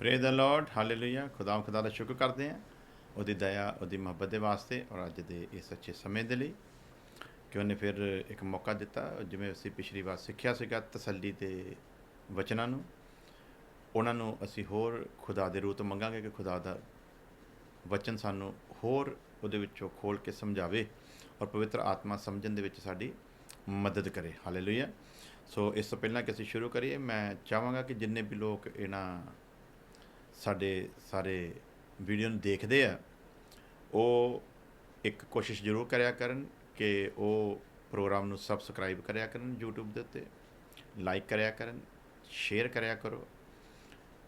Praise the lord hallelujah ਖੁਦਾਮ ਖੁਦਾ ਦਾ ਸ਼ੁਕਰ ਕਰਦੇ ਹਾਂ ਉਹਦੀ ਦਇਆ ਉਹਦੀ ਮੁਹੱਬਤ ਦੇ ਵਾਸਤੇ ਔਰ ਅੱਜ ਦੇ ਇਸ ਅੱਛੇ ਸਮੇਂ ਦੇ ਲਈ ਕਿ ਉਹਨੇ ਫਿਰ ਇੱਕ ਮੌਕਾ ਦਿੱਤਾ ਜਿਵੇਂ ਅਸੀਂ ਪਿਛਲੀ ਵਾਰ ਸਿੱਖਿਆ ਸੀਗਾ ਤਸੱਲੀ ਦੇ ਵਚਨਾਂ ਨੂੰ ਉਹਨਾਂ ਨੂੰ ਅਸੀਂ ਹੋਰ ਖੁਦਾ ਦੇ ਰੂਹ ਤੋਂ ਮੰਗਾਂਗੇ ਕਿ ਖੁਦਾ ਦਾ ਵਚਨ ਸਾਨੂੰ ਹੋਰ ਉਹਦੇ ਵਿੱਚੋਂ ਖੋਲ ਕੇ ਸਮਝਾਵੇ ਔਰ ਪਵਿੱਤਰ ਆਤਮਾ ਸਮਝਣ ਦੇ ਵਿੱਚ ਸਾਡੀ ਮਦਦ ਕਰੇ ਹਾਲੇਲੂਇਆ ਸੋ ਇਸ ਤੋਂ ਪਹਿਲਾਂ ਕਿ ਅਸੀਂ ਸ਼ੁਰੂ ਕਰੀਏ ਮੈਂ ਚਾਹਾਂਗਾ ਕਿ ਜਿੰਨੇ ਵੀ ਲੋਕ ਇਹਨਾਂ ਸਾਡੇ ਸਾਰੇ ਵੀਡੀਓ ਨੂੰ ਦੇਖਦੇ ਆ, ਉਹ ਇੱਕ ਕੋਸ਼ਿਸ਼ ਜ਼ਰੂਰ ਕਰਿਆ ਕਰਨ ਕਿ ਉਹ ਪ੍ਰੋਗਰਾਮ ਨੂੰ ਸਬਸਕ੍ਰਾਈਬ ਕਰਿਆ ਕਰਨ YouTube ਦੇ ਉੱਤੇ ਲਾਈਕ ਕਰਿਆ ਕਰਨ ਸ਼ੇਅਰ ਕਰਿਆ ਕਰੋ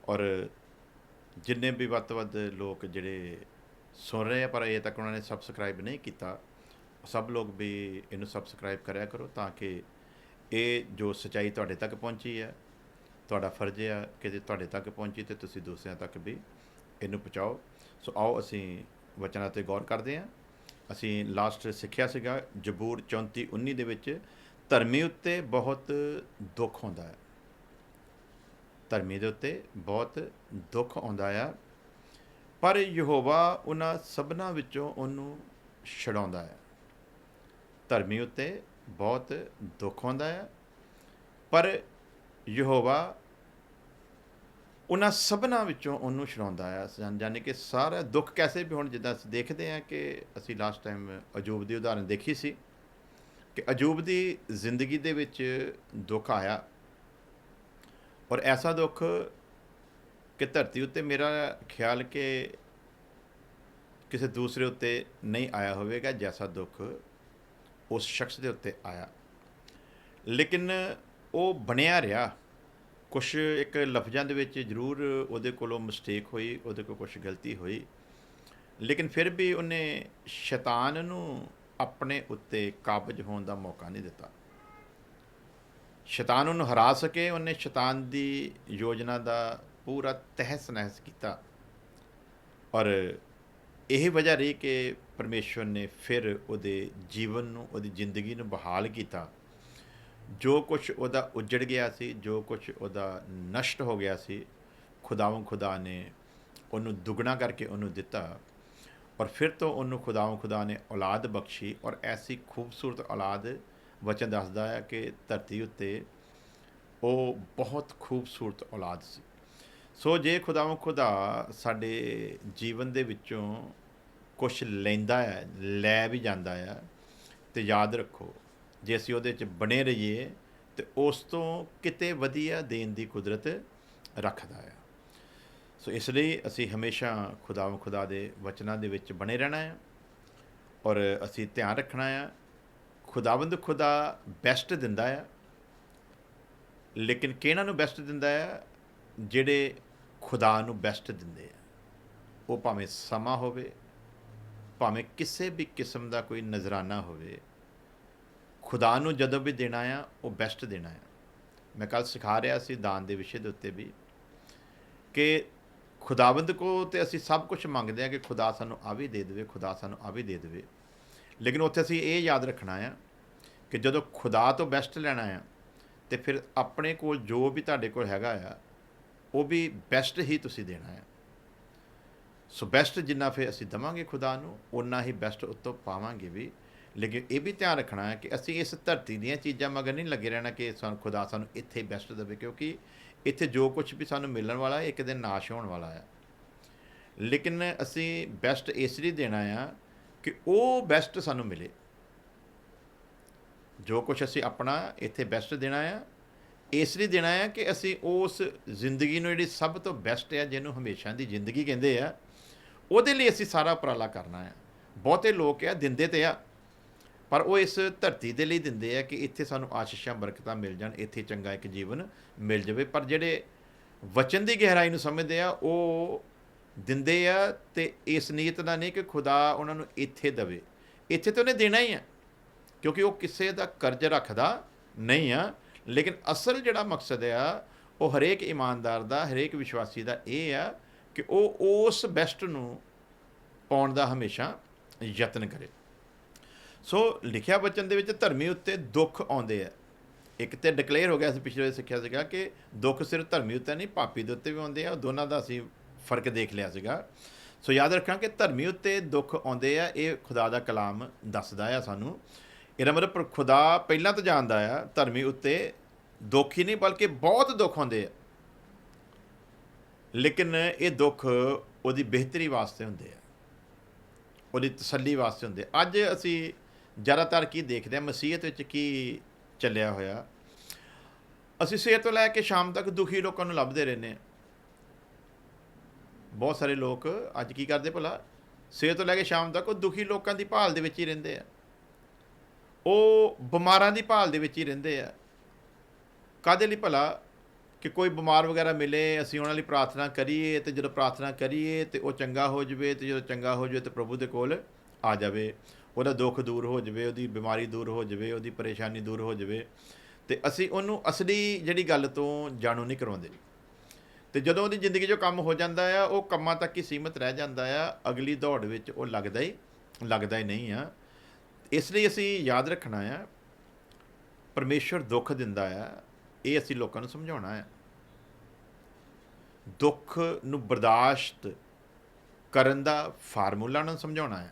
ਔਰ ਜਿੰਨੇ ਵੀ ਵੱਧ ਤੋਂ ਵੱਧ ਲੋਕ ਜਿਹੜੇ ਸੁਣ ਰਹੇ ਆ, ਪਰ ਅਜੇ ਤੱਕ ਉਹਨਾਂ ਨੇ ਸਬਸਕ੍ਰਾਈਬ ਨਹੀਂ ਕੀਤਾ, ਸਭ ਲੋਕ ਵੀ ਇਹਨੂੰ ਸਬਸਕ੍ਰਾਈਬ ਕਰਿਆ ਕਰੋ ਤਾਂ ਕਿ ਇਹ ਜੋ ਸਚਾਈ ਤੁਹਾਡੇ ਤੱਕ ਪਹੁੰਚੀ ਹੈ ਤੁਹਾਡਾ ਫਰਜ਼ ਹੈ ਕਿ ਜੇ ਤੁਹਾਡੇ ਤੱਕ ਪਹੁੰਚੀ ਤੇ ਤੁਸੀਂ ਦੂਸਰਿਆਂ ਤੱਕ ਵੀ ਇਹਨੂੰ ਪਹੁੰਚਾਓ। ਸੋ ਆਓ ਅਸੀਂ ਵਚਨਾਂ ਤੇ ਗੌਰ ਕਰਦੇ ਹਾਂ। ਅਸੀਂ ਲਾਸਟ ਸਿੱਖਿਆ ਸੀਗਾ, ਜਬੂਰ 34 19 ਦੇ ਵਿੱਚ, ਧਰਮੀ ਉੱਤੇ ਬਹੁਤ ਦੁੱਖ ਹੁੰਦਾ ਹੈ। ਧਰਮੀ ਦੇ ਉੱਤੇ ਬਹੁਤ ਦੁੱਖ ਆਉਂਦਾ ਆ, ਪਰ ਯਹੋਵਾ ਉਹਨਾਂ ਸਭਨਾਂ ਵਿੱਚੋਂ ਉਹਨੂੰ ਛਡਾਉਂਦਾ ਹੈ। ਧਰਮੀ ਉੱਤੇ ਬਹੁਤ ਦੁੱਖ ਆਉਂਦਾ ਹੈ, ਪਰ ਯਹੋਵਾ ਉਹਨਾਂ ਸਭਨਾਂ ਵਿੱਚੋਂ ਉਹਨੂੰ ਛਡਾਉਂਦਾ ਹੈ ਜਾਨ- ਯਾਨੀ ਕਿ ਸਾਰਾ ਦੁੱਖ ਕੈਸੇ ਵੀ ਹੁਣ, ਜਿੱਦਾਂ ਅਸੀਂ ਦੇਖਦੇ ਹਾਂ ਕਿ ਅਸੀਂ ਲਾਸਟ ਟਾਈਮ ਅਜੂਬ ਦੀ ਉਦਾਹਰਨ ਦੇਖੀ ਸੀ ਕਿ ਅਜੂਬ ਦੀ ਜ਼ਿੰਦਗੀ ਦੇ ਵਿੱਚ ਦੁੱਖ ਆਇਆ ਔਰ ਐਸਾ ਦੁੱਖ ਕਿ ਧਰਤੀ ਉੱਤੇ ਮੇਰਾ ਖਿਆਲ ਕਿ ਕਿਸੇ ਦੂਸਰੇ ਉੱਤੇ ਨਹੀਂ ਆਇਆ ਹੋਵੇਗਾ, ਜੈਸਾ ਦੁੱਖ ਉਸ ਸ਼ਖਸ ਦੇ ਉੱਤੇ ਆਇਆ। ਲੇਕਿਨ ਉਹ ਬਣਿਆ ਰਿਹਾ। ਕੁਝ ਇੱਕ ਲਫ਼ਜ਼ਾਂ ਦੇ ਵਿੱਚ ਜ਼ਰੂਰ ਉਹਦੇ ਕੋਲੋਂ ਮਿਸਟੇਕ ਹੋਈ, ਉਹਦੇ ਕੋਲ ਕੁਝ ਗਲਤੀ ਹੋਈ। ਲੇਕਿਨ ਫਿਰ ਵੀ ਉਹਨੇ ਸ਼ੈਤਾਨ ਨੂੰ ਆਪਣੇ ਉੱਤੇ ਕਾਬਜ ਹੋਣ ਦਾ ਮੌਕਾ ਨਹੀਂ ਦਿੱਤਾ। ਸ਼ੈਤਾਨ ਉਹਨੂੰ ਹਰਾ ਸਕੇ, ਉਹਨੇ ਸ਼ੈਤਾਨ ਦੀ ਯੋਜਨਾ ਦਾ ਪੂਰਾ ਤਹਿਸ ਨਹਿਸ ਕੀਤਾ। ਔਰ ਇਹ ਵਜ੍ਹਾ ਰਹੀ ਕਿ ਪਰਮੇਸ਼ਵਰ ਨੇ ਫਿਰ ਉਹਦੇ ਜੀਵਨ ਨੂੰ, ਉਹਦੀ ਜ਼ਿੰਦਗੀ ਨੂੰ ਬਹਾਲ ਕੀਤਾ। ਜੋ ਕੁਝ ਉਹਦਾ ਉਜੜ ਗਿਆ ਸੀ, ਜੋ ਕੁਝ ਉਹਦਾ ਨਸ਼ਟ ਹੋ ਗਿਆ ਸੀ, ਖੁਦਾਵੰ ਖੁਦਾ ਨੇ ਉਹਨੂੰ ਦੁੱਗਣਾ ਕਰਕੇ ਉਹਨੂੰ ਦਿੱਤਾ ਔਰ ਫਿਰ ਤੋਂ ਉਹਨੂੰ ਖੁਦਾਵੰ ਖੁਦਾ ਨੇ ਔਲਾਦ ਬਖਸ਼ੀ ਔਰ ਐਸੀ ਖੂਬਸੂਰਤ ਔਲਾਦ ਵਚਨ ਦੱਸਦਾ ਹੈ ਕਿ ਧਰਤੀ ਉੱਤੇ ਉਹ ਬਹੁਤ ਖੂਬਸੂਰਤ ਔਲਾਦ ਸੀ। ਸੋ ਜੇ ਖੁਦਾਵੰ ਖੁਦਾ ਸਾਡੇ ਜੀਵਨ ਦੇ ਵਿੱਚੋਂ ਕੁਝ ਲੈਂਦਾ ਹੈ, ਲੈ ਵੀ ਜਾਂਦਾ ਹੈ, ਤੇ ਯਾਦ ਰੱਖੋ ਜੇ ਅਸੀਂ ਉਹਦੇ 'ਚ ਬਣੇ ਰਹੀਏ ਤੇ ਉਸ ਤੋਂ ਕਿਤੇ ਵਧੀਆ ਦੇਣ ਦੀ ਕੁਦਰਤ ਰੱਖਦਾ ਆ। ਸੋ ਇਸ ਲਈ ਅਸੀਂ ਹਮੇਸ਼ਾ ਖੁਦਾਵੰ ਖੁਦਾ ਦੇ ਵਚਨਾਂ ਦੇ ਵਿੱਚ ਬਣੇ ਰਹਿਣਾ ਹੈ ਔਰ ਅਸੀਂ ਧਿਆਨ ਰੱਖਣਾ ਆ। ਖੁਦਾਵੰਦ ਖੁਦਾ ਬੈਸਟ ਦਿੰਦਾ ਆ। ਲੇਕਿਨ ਕਿਹਨਾਂ ਨੂੰ ਬੈਸਟ ਦਿੰਦਾ ਆ? ਜਿਹੜੇ ਖੁਦਾ ਨੂੰ ਬੈਸਟ ਦਿੰਦੇ ਆ। ਉਹ ਭਾਵੇਂ ਸਮਾਂ ਹੋਵੇ, ਭਾਵੇਂ ਕਿਸੇ ਵੀ ਕਿਸਮ ਦਾ ਕੋਈ ਨਜ਼ਰਾਨਾ ਹੋਵੇ ਖੁਦਾ ਨੂੰ ਜਦੋਂ ਵੀ ਦੇਣਾ ਆ, ਉਹ ਬੈਸਟ ਦੇਣਾ ਆ। ਮੈਂ ਕੱਲ ਸਿਖਾ ਰਿਹਾ ਸੀ ਦਾਨ ਦੇ ਵਿਸ਼ੇ ਦੇ ਉੱਤੇ ਵੀ ਕਿ ਖੁਦਾਵੰਦ ਕੋ ਤੇ ਅਸੀਂ ਸਭ ਕੁਝ ਮੰਗਦੇ ਆ ਕਿ ਖੁਦਾ ਸਾਨੂੰ ਆ ਵੀ ਦੇ ਦੇਵੇ, ਖੁਦਾ ਸਾਨੂੰ ਆ ਵੀ ਦੇ ਦੇਵੇ। ਲੇਕਿਨ ਉੱਥੇ ਅਸੀਂ ਇਹ ਯਾਦ ਰੱਖਣਾ ਆ ਕਿ ਜਦੋਂ ਖੁਦਾ ਤੋਂ ਬੈਸਟ ਲੈਣਾ ਆ, ਤੇ ਫਿਰ ਆਪਣੇ ਕੋਲ ਜੋ ਵੀ ਤੁਹਾਡੇ ਕੋਲ ਹੈਗਾ ਆ, ਉਹ ਵੀ ਬੈਸਟ ਹੀ ਤੁਸੀਂ ਦੇਣਾ ਆ। ਸੋ ਬੈਸਟ ਜਿੰਨਾ ਫਿਰ ਅਸੀਂ ਦਵਾਂਗੇ ਖੁਦਾ ਨੂੰ ਉਨਾ ਹੀ ਬੈਸਟ ਉੱਤੋਂ ਪਾਵਾਂਗੇ ਵੀ। ਲੇਕਿਨ ਇਹ ਵੀ ਧਿਆਨ ਰੱਖਣਾ ਹੈ ਕਿ ਅਸੀਂ ਇਸ ਧਰਤੀ ਦੀਆਂ ਚੀਜ਼ਾਂ ਮਗਰ ਨਹੀਂ ਲੱਗੇ ਰਹਿਣਾ ਕਿ ਸਾਨੂੰ ਖੁਦਾ ਸਾਨੂੰ ਇੱਥੇ ਬੈਸਟ ਦੇਵੇ, ਕਿਉਂਕਿ ਇੱਥੇ ਜੋ ਕੁਝ ਵੀ ਸਾਨੂੰ ਮਿਲਣ ਵਾਲਾ ਹੈ, ਇੱਕ ਦਿਨ ਨਾਸ਼ ਹੋਣ ਵਾਲਾ ਹੈ। ਲੇਕਿਨ ਅਸੀਂ ਬੈਸਟ ਇਸ ਲਈ ਦੇਣਾ ਆ ਕਿ ਉਹ ਬੈਸਟ ਸਾਨੂੰ ਮਿਲੇ। ਜੋ ਕੁਝ ਅਸੀਂ ਆਪਣਾ ਇੱਥੇ ਬੈਸਟ ਦੇਣਾ ਆ, ਇਸ ਲਈ ਦੇਣਾ ਆ ਕਿ ਅਸੀਂ ਉਸ ਜ਼ਿੰਦਗੀ ਨੂੰ ਜਿਹੜੀ ਸਭ ਤੋਂ ਬੈਸਟ ਆ, ਜਿਹਨੂੰ ਹਮੇਸ਼ਾ ਦੀ ਜ਼ਿੰਦਗੀ ਕਹਿੰਦੇ ਆ, ਉਹਦੇ ਲਈ ਅਸੀਂ ਸਾਰਾ ਉਪਰਾਲਾ ਕਰਨਾ ਆ। ਬਹੁਤੇ ਲੋਕ ਆ, ਦਿੰਦੇ ਤੇ ਆ। ਪਰ ਉਹ ਇਸ ਧਰਤੀ ਦੇ ਲਈ ਦਿੰਦੇ ਆ ਕਿ ਇੱਥੇ ਸਾਨੂੰ ਆਸ਼ੀਸ਼ਾਂ, ਬਰਕਤਾਂ ਮਿਲ ਜਾਣ, ਇੱਥੇ ਚੰਗਾ ਇੱਕ ਜੀਵਨ ਮਿਲ ਜਾਵੇ। ਪਰ ਜਿਹੜੇ ਵਚਨ ਦੀ ਗਹਿਰਾਈ ਨੂੰ ਸਮਝਦੇ ਆ, ਉਹ ਦਿੰਦੇ ਆ ਤੇ ਇਸ ਨੀਅਤ ਨਾਲ ਨਹੀਂ ਕਿ ਖੁਦਾ ਉਹਨਾਂ ਨੂੰ ਇੱਥੇ ਦਵੇ। ਇੱਥੇ ਤਾਂ ਉਹਨੇ ਦੇਣਾ ਹੀ ਆ, ਕਿਉਂਕਿ ਉਹ ਕਿਸੇ ਦਾ ਕਰਜ਼ ਰੱਖਦਾ ਨਹੀਂ ਆ। ਲੇਕਿਨ ਅਸਲ ਜਿਹੜਾ ਮਕਸਦ ਆ, ਉਹ ਹਰੇਕ ਇਮਾਨਦਾਰ ਦਾ, ਹਰੇਕ ਵਿਸ਼ਵਾਸੀ ਦਾ ਇਹ ਆ ਕਿ ਉਹ ਉਸ ਬੈਸਟ ਨੂੰ ਪਾਉਣ ਦਾ ਹਮੇਸ਼ਾ ਯਤਨ ਕਰੇ। ਸੋ ਲਿਖਿਆ ਬਚਨ ਦੇ ਵਿੱਚ ਧਰਮੀ ਉੱਤੇ ਦੁੱਖ ਆਉਂਦੇ ਆ। ਇੱਕ ਤੇ ਡਿਕਲੇਅਰ ਹੋ ਗਿਆ ਸੀ ਪਿਛਲੇ ਵਾਰੀ ਸਿੱਖਿਆ ਸੀਗਾ ਕਿ ਦੁੱਖ ਸਿਰਫ ਧਰਮੀ ਉੱਤੇ ਨਹੀਂ ਪਾਪੀ ਦੇ ਉੱਤੇ ਵੀ ਆਉਂਦੇ ਆ ਦੋਨਾਂ ਦਾ ਅਸੀਂ ਫ਼ਰਕ ਦੇਖ ਲਿਆ ਸੀਗਾ। ਸੋ ਯਾਦ ਰੱਖਾਂ ਕਿ ਧਰਮੀ ਉੱਤੇ ਦੁੱਖ ਆਉਂਦੇ ਆ, ਇਹ ਖੁਦਾ ਦਾ ਕਲਾਮ ਦੱਸਦਾ ਆ ਸਾਨੂੰ। ਇਹਦਾ ਮਤਲਬ ਖੁਦਾ ਪਹਿਲਾਂ ਤਾਂ ਜਾਣਦਾ ਆ, ਧਰਮੀ ਉੱਤੇ ਦੁੱਖ ਹੀ ਨਹੀਂ, ਬਲਕਿ ਬਹੁਤ ਦੁੱਖ ਆਉਂਦੇ ਆ। ਲੇਕਿਨ ਇਹ ਦੁੱਖ ਉਹਦੀ ਬਿਹਤਰੀ ਵਾਸਤੇ ਹੁੰਦੇ ਆ। ਉਹਦੀ ਤਸੱਲੀ ਵਾਸਤੇ ਹੁੰਦੇ ਅੱਜ ਅਸੀਂ ਜ਼ਿਆਦਾਤਰ ਕੀ ਦੇਖਦੇ ਹਾਂ ਮਸੀਹਤ ਵਿੱਚ ਕੀ ਚੱਲਿਆ ਹੋਇਆ। ਅਸੀਂ ਸਵੇਰ ਤੋਂ ਲੈ ਕੇ ਸ਼ਾਮ ਤੱਕ ਦੁਖੀ ਲੋਕਾਂ ਨੂੰ ਲੱਭਦੇ ਰਹਿੰਦੇ ਹਾਂ। ਬਹੁਤ ਸਾਰੇ ਲੋਕ ਅੱਜ ਕੀ ਕਰਦੇ ਭਲਾ? ਸਵੇਰ ਤੋਂ ਲੈ ਕੇ ਸ਼ਾਮ ਤੱਕ ਉਹ ਦੁਖੀ ਲੋਕਾਂ ਦੀ ਭਾਲ ਦੇ ਵਿੱਚ ਹੀ ਰਹਿੰਦੇ ਆ। ਉਹ ਬਿਮਾਰਾਂ ਦੀ ਭਾਲ ਦੇ ਵਿੱਚ ਹੀ ਰਹਿੰਦੇ ਆ। ਕਾਦੇ ਲਈ ਭਲਾ? ਕਿ ਕੋਈ ਬਿਮਾਰ ਵਗੈਰਾ ਮਿਲੇ, ਅਸੀਂ ਉਹਨਾਂ ਲਈ ਪ੍ਰਾਰਥਨਾ ਕਰੀਏ ਤੇ ਜਦੋਂ ਪ੍ਰਾਰਥਨਾ ਕਰੀਏ ਤੇ ਉਹ ਚੰਗਾ ਹੋ ਜਾਵੇ ਤੇ ਜਦੋਂ ਚੰਗਾ ਹੋ ਜਾਵੇ ਤੇ ਪ੍ਰਭੂ ਦੇ ਕੋਲ ਆ ਜਾਵੇ। ਉਹਦਾ ਦੁੱਖ ਦੂਰ ਹੋ ਜਾਵੇ, ਉਹਦੀ ਬਿਮਾਰੀ ਦੂਰ ਹੋ ਜਾਵੇ, ਉਹਦੀ ਪਰੇਸ਼ਾਨੀ ਦੂਰ ਹੋ ਜਾਵੇ, ਤੇ ਅਸੀਂ ਉਹਨੂੰ ਅਸਲੀ ਜਿਹੜੀ ਗੱਲ ਤੋਂ ਜਾਣੂ ਨਹੀਂ ਕਰਵਾਉਂਦੇ। ਤੇ ਜਦੋਂ ਉਹਦੀ ਜ਼ਿੰਦਗੀ 'ਚੋਂ ਕੰਮ ਹੋ ਜਾਂਦਾ ਆ, ਉਹ ਕੰਮਾਂ ਤੱਕ ਹੀ ਸੀਮਤ ਰਹਿ ਜਾਂਦਾ ਆ, ਅਗਲੀ ਦੌੜ ਵਿੱਚ ਉਹ ਲੱਗਦਾ ਹੀ ਲੱਗਦਾ ਹੀ ਨਹੀਂ ਆ। ਇਸ ਲਈ ਅਸੀਂ ਯਾਦ ਰੱਖਣਾ ਆ, ਪਰਮੇਸ਼ਵਰ ਦੁੱਖ ਦਿੰਦਾ ਆ, ਇਹ ਅਸੀਂ ਲੋਕਾਂ ਨੂੰ ਸਮਝਾਉਣਾ ਆ। ਦੁੱਖ ਨੂੰ ਬਰਦਾਸ਼ਤ ਕਰਨ ਦਾ ਫਾਰਮੂਲਾ ਉਹਨਾਂ ਨੂੰ ਸਮਝਾਉਣਾ ਆ।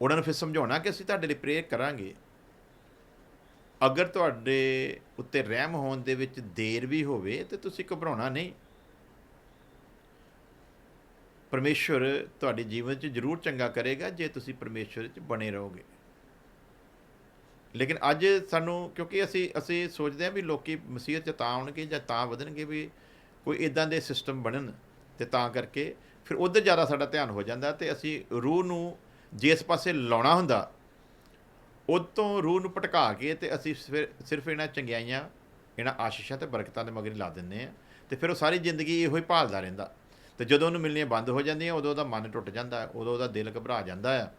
ਉਹਨਾਂ ਨੂੰ ਫਿਰ ਸਮਝਾਉਣਾ ਕਿ ਅਸੀਂ ਤੁਹਾਡੇ ਲਈ ਪ੍ਰੇਅਰ ਕਰਾਂਗੇ। ਅਗਰ ਤੁਹਾਡੇ ਉੱਤੇ ਰਹਿਮ ਹੋਣ ਦੇ ਵਿੱਚ ਦੇਰ ਵੀ ਹੋਵੇ ਤੇ ਤੁਸੀਂ ਘਬਰਾਉਣਾ ਨਹੀਂ। ਪਰਮੇਸ਼ਵਰ ਤੁਹਾਡੇ ਜੀਵਨ 'ਚ ਜ਼ਰੂਰ ਚੰਗਾ ਕਰੇਗਾ ਜੇ ਤੁਸੀਂ ਪਰਮੇਸ਼ਵਰ 'ਚ ਬਣੇ ਰਹੋਗੇ। ਲੇਕਿਨ ਅੱਜ ਸਾਨੂੰ, ਕਿਉਂਕਿ ਅਸੀਂ ਅਸੀਂ ਸੋਚਦੇ ਹਾਂ ਵੀ ਲੋਕੀ ਮਸੀਹਤ 'ਚ ਤਾਂ ਆਉਣਗੇ ਜਾਂ ਤਾਂ ਵਧਣਗੇ ਵੀ ਕੋਈ ਇਦਾਂ ਦੇ ਸਿਸਟਮ ਬਣਨ ਤੇ ਤਾਂ ਕਰਕੇ ਫਿਰ ਉਧਰ ਜ਼ਿਆਦਾ ਸਾਡਾ ਧਿਆਨ ਹੋ ਜਾਂਦਾ ਤੇ ਅਸੀਂ ਰੂਹ ਨੂੰ ਜਿਸ ਪਾਸੇ ਲਾਉਣਾ ਹੁੰਦਾ ਉਹ ਤੋਂ ਰੂਹ ਨੂੰ ਭਟਕਾ ਕੇ ਤੇ ਅਸੀਂ ਫਿਰ ਸਿਰਫ ਇਹਨਾਂ ਚੰਗਿਆਈਆਂ, ਇਹਨਾਂ ਆਸ਼ੀਸ਼ਾਂ ਤੇ ਬਰਕਤਾਂ ਦੇ ਮਗਰ ਲਾ ਦਿੰਦੇ ਆ ਤੇ ਫਿਰ ਉਹ ਸਾਰੀ ਜ਼ਿੰਦਗੀ ਇਹੋ ਹੀ ਭਾਲਦਾ ਰਹਿੰਦਾ। ਤੇ ਜਦੋਂ ਉਹਨੂੰ ਮਿਲਣੀਆਂ ਬੰਦ ਹੋ ਜਾਂਦੀਆਂ, ਉਦੋਂ ਉਹਦਾ ਮਨ ਟੁੱਟ ਜਾਂਦਾ ਹੈ ਉਦੋਂ ਉਹਦਾ ਦਿਲ ਘਬਰਾ ਜਾਂਦਾ ਹੈ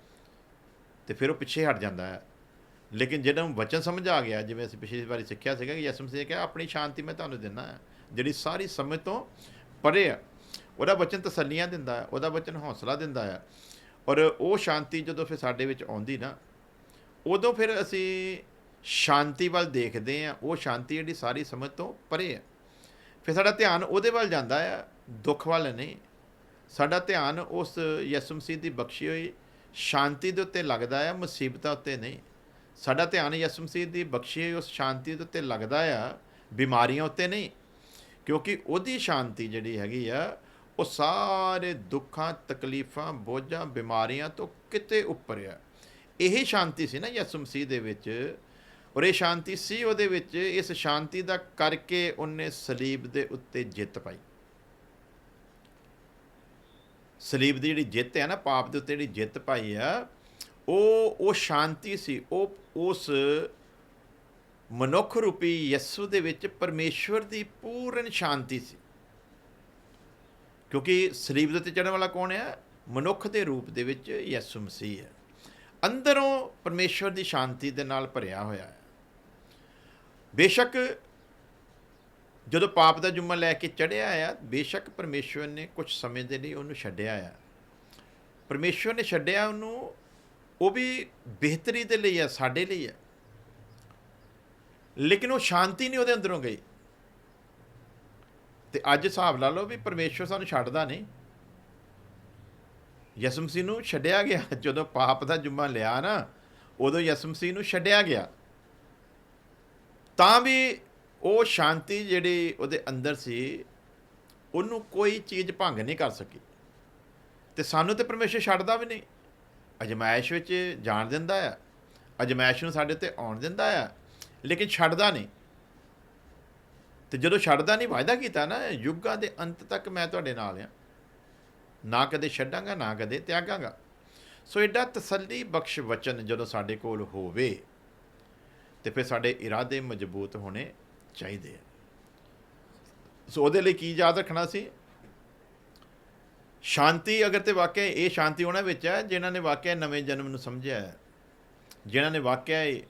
ਤੇ ਫਿਰ ਉਹ ਪਿੱਛੇ ਹਟ ਜਾਂਦਾ ਹੈ ਲੇਕਿਨ ਜਦੋਂ ਵਚਨ ਸਮਝ ਆ ਗਿਆ, ਜਿਵੇਂ ਅਸੀਂ ਪਿਛਲੀ ਵਾਰੀ ਸਿੱਖਿਆ ਸੀਗਾ ਕਿ ਯਿਸੂ ਮਸੀਹ ਨੇ ਕਿਹਾ, ਆਪਣੀ ਸ਼ਾਂਤੀ ਮੈਂ ਤੁਹਾਨੂੰ ਦਿੰਦਾ ਹਾਂ ਜਿਹੜੀ ਸਾਰੀ ਸਮਝ ਤੋਂ ਪਰੇ ਆ। ਉਹਦਾ ਵਚਨ ਤਸੱਲੀਆਂ ਦਿੰਦਾ ਹੈ ਉਹਦਾ ਵਚਨ ਹੌਸਲਾ ਦਿੰਦਾ ਹੈ ਔਰ ਉਹ ਸ਼ਾਂਤੀ ਜਦੋਂ ਫਿਰ ਸਾਡੇ ਵਿੱਚ ਆਉਂਦੀ ਨਾ, ਉਦੋਂ ਫਿਰ ਅਸੀਂ ਸ਼ਾਂਤੀ ਵੱਲ ਦੇਖਦੇ ਆ ਉਹ ਸ਼ਾਂਤੀ ਜਿਹੜੀ ਸਾਰੀ ਸਮਝ ਤੋਂ ਪਰੇ ਆ ਫਿਰ ਸਾਡਾ ਧਿਆਨ ਉਹਦੇ ਵੱਲ ਜਾਂਦਾ ਆ, ਦੁੱਖ ਵੱਲ ਨਹੀਂ। ਸਾਡਾ ਧਿਆਨ ਉਸ ਯਿਸੂ ਮਸੀਹ ਦੀ ਬਖਸ਼ੀ ਹੋਈ ਸ਼ਾਂਤੀ ਦੇ ਉੱਤੇ ਲੱਗਦਾ ਆ, ਮੁਸੀਬਤਾਂ ਉੱਤੇ ਨਹੀਂ। ਸਾਡਾ ਧਿਆਨ ਯਿਸੂ ਮਸੀਹ ਦੀ ਬਖਸ਼ੀ ਹੋਈ ਉਸ ਸ਼ਾਂਤੀ ਦੇ ਉੱਤੇ ਲੱਗਦਾ ਆ, ਬਿਮਾਰੀਆਂ ਉੱਤੇ ਨਹੀਂ। ਕਿਉਂਕਿ ਉਹਦੀ ਸ਼ਾਂਤੀ ਜਿਹੜੀ ਹੈਗੀ ਆ ਉਹ ਸਾਰੇ ਦੁੱਖਾਂ, ਤਕਲੀਫਾਂ, ਬੋਝਾਂ, ਬਿਮਾਰੀਆਂ ਤੋਂ ਕਿਤੇ ਉੱਪਰ ਆ ਇਹ ਸ਼ਾਂਤੀ ਸੀ ਨਾ ਯਿਸੂ ਮਸੀਹ ਦੇ ਵਿੱਚ ਔਰ ਇਹ ਸ਼ਾਂਤੀ ਸੀ ਉਹਦੇ ਵਿੱਚ, ਇਸ ਸ਼ਾਂਤੀ ਦਾ ਕਰਕੇ ਉਹਨੇ ਸਲੀਬ ਦੇ ਉੱਤੇ ਜਿੱਤ ਪਾਈ। ਸਲੀਬ ਦੀ ਜਿਹੜੀ ਜਿੱਤ ਹੈ ਨਾ, ਪਾਪ ਦੇ ਉੱਤੇ ਜਿਹੜੀ ਜਿੱਤ ਪਾਈ ਆ, ਉਹ ਉਹ ਸ਼ਾਂਤੀ ਸੀ। ਉਹ, ਉਸ ਮਨੁੱਖ ਰੂਪੀ ਯਿਸੂ ਦੇ ਵਿੱਚ ਪਰਮੇਸ਼ਵਰ ਦੀ ਪੂਰਨ ਸ਼ਾਂਤੀ ਸੀ। ਕਿਉਂਕਿ ਸਲੀਬ ਦੇ ਉੱਤੇ ਚੜ੍ਹਨ ਵਾਲਾ ਕੌਣ ਹੈ ਮਨੁੱਖ ਦੇ ਰੂਪ ਦੇ ਵਿੱਚ ਯਿਸੂ ਮਸੀਹ ਹੈ। ਅੰਦਰੋਂ ਪਰਮੇਸ਼ਵਰ ਦੀ ਸ਼ਾਂਤੀ ਦੇ ਨਾਲ ਭਰਿਆ ਹੋਇਆ ਹੈ। ਬੇਸ਼ੱਕ ਜਦੋਂ ਪਾਪ ਦਾ ਜੁਮਾ ਲੈ ਕੇ ਚੜਿਆ ਆ, ਬੇਸ਼ੱਕ ਪਰਮੇਸ਼ਵਰ ਨੇ ਕੁਝ ਸਮੇਂ ਦੇ ਲਈ ਉਹਨੂੰ ਛੱਡਿਆ ਆ। ਪਰਮੇਸ਼ਵਰ ਨੇ ਛੱਡਿਆ ਉਹਨੂੰ, ਉਹ ਵੀ ਬਿਹਤਰੀ ਦੇ ਲਈ ਆ, ਸਾਡੇ ਲਈ ਆ। ਲੇਕਿਨ ਉਹ ਸ਼ਾਂਤੀ ਨਹੀਂ ਉਹਦੇ ਅੰਦਰੋਂ ਗਈ। ਤੇ ਅੱਜ ਹਿਸਾਬ ਲਾ ਲਓ ਵੀ ਪਰਮੇਸ਼ਵਰ ਸਾਨੂੰ ਛੱਡਦਾ ਨਹੀਂ। ਯਿਸੂ ਮਸੀਹ ਨੂੰ ਛੱਡਿਆ ਗਿਆ। ਜਦੋਂ ਪਾਪ ਦਾ ਜੁਮਾ ਲਿਆ ਨਾ, ਉਦੋਂ ਯਿਸੂ ਮਸੀਹ ਨੂੰ ਛੱਡਿਆ ਗਿਆ। ਤਾਂ ਵੀ ਉਹ ਸ਼ਾਂਤੀ ਜਿਹੜੀ ਉਹਦੇ ਅੰਦਰ ਸੀ, ਉਹਨੂੰ ਕੋਈ ਚੀਜ਼ ਭੰਗ ਨਹੀਂ ਕਰ ਸਕੀ। ਤੇ ਸਾਨੂੰ ਤੇ ਪਰਮੇਸ਼ਰ ਛੱਡਦਾ ਵੀ ਨਹੀਂ। ਅਜਮਾਇਸ਼ ਵਿੱਚ ਜਾਣ ਦਿੰਦਾ ਆ। ਅਜਮਾਇਸ਼ ਨੂੰ ਸਾਡੇ ਤੇ ਆਉਣ ਦਿੰਦਾ ਆ। ਲੇਕਿਨ ਛੱਡਦਾ ਨਹੀਂ। ਤੇ ਜਦੋਂ ਛੱਡਦਾ ਨਹੀਂ, ਵਾਅਦਾ ਕੀਤਾ ਨਾ, ਯੁੱਗਾਂ ਦੇ ਅੰਤ ਤੱਕ ਮੈਂ ਤੁਹਾਡੇ ਨਾਲ ਆ। ਨਾ ਕਦੇ ਛੱਡਾਂਗਾ, ਨਾ ਕਦੇ ਤਿਆਗਾਂਗਾ। ਸੋ ਐਡਾ ਤਸੱਲੀ ਬਖਸ਼ ਵਚਨ ਜਦੋਂ ਸਾਡੇ ਕੋਲ ਹੋਵੇ, ਤੇ ਫਿਰ ਸਾਡੇ ਇਰਾਦੇ ਮਜ਼ਬੂਤ ਹੋਣੇ ਚਾਹੀਦੇ ਆ। ਸੋ ਉਹਦੇ ਲਈ ਕੀ ਯਾਦ ਰੱਖਣਾ ਸੀ? ਸ਼ਾਂਤੀ, ਅਗਰ ਤੇ ਵਾਕਿਆ ਇਹ ਸ਼ਾਂਤੀ ਉਹਨਾਂ ਵਿੱਚ ਹੈ, ਜਿਨ੍ਹਾਂ ਨੇ ਵਾਕਿਆ ਨਵੇਂ ਜਨਮ ਨੂੰ ਸਮਝਿਆ ਹੈ। ਜਿਨ੍ਹਾਂ ਨੇ ਵਾਕਿਆ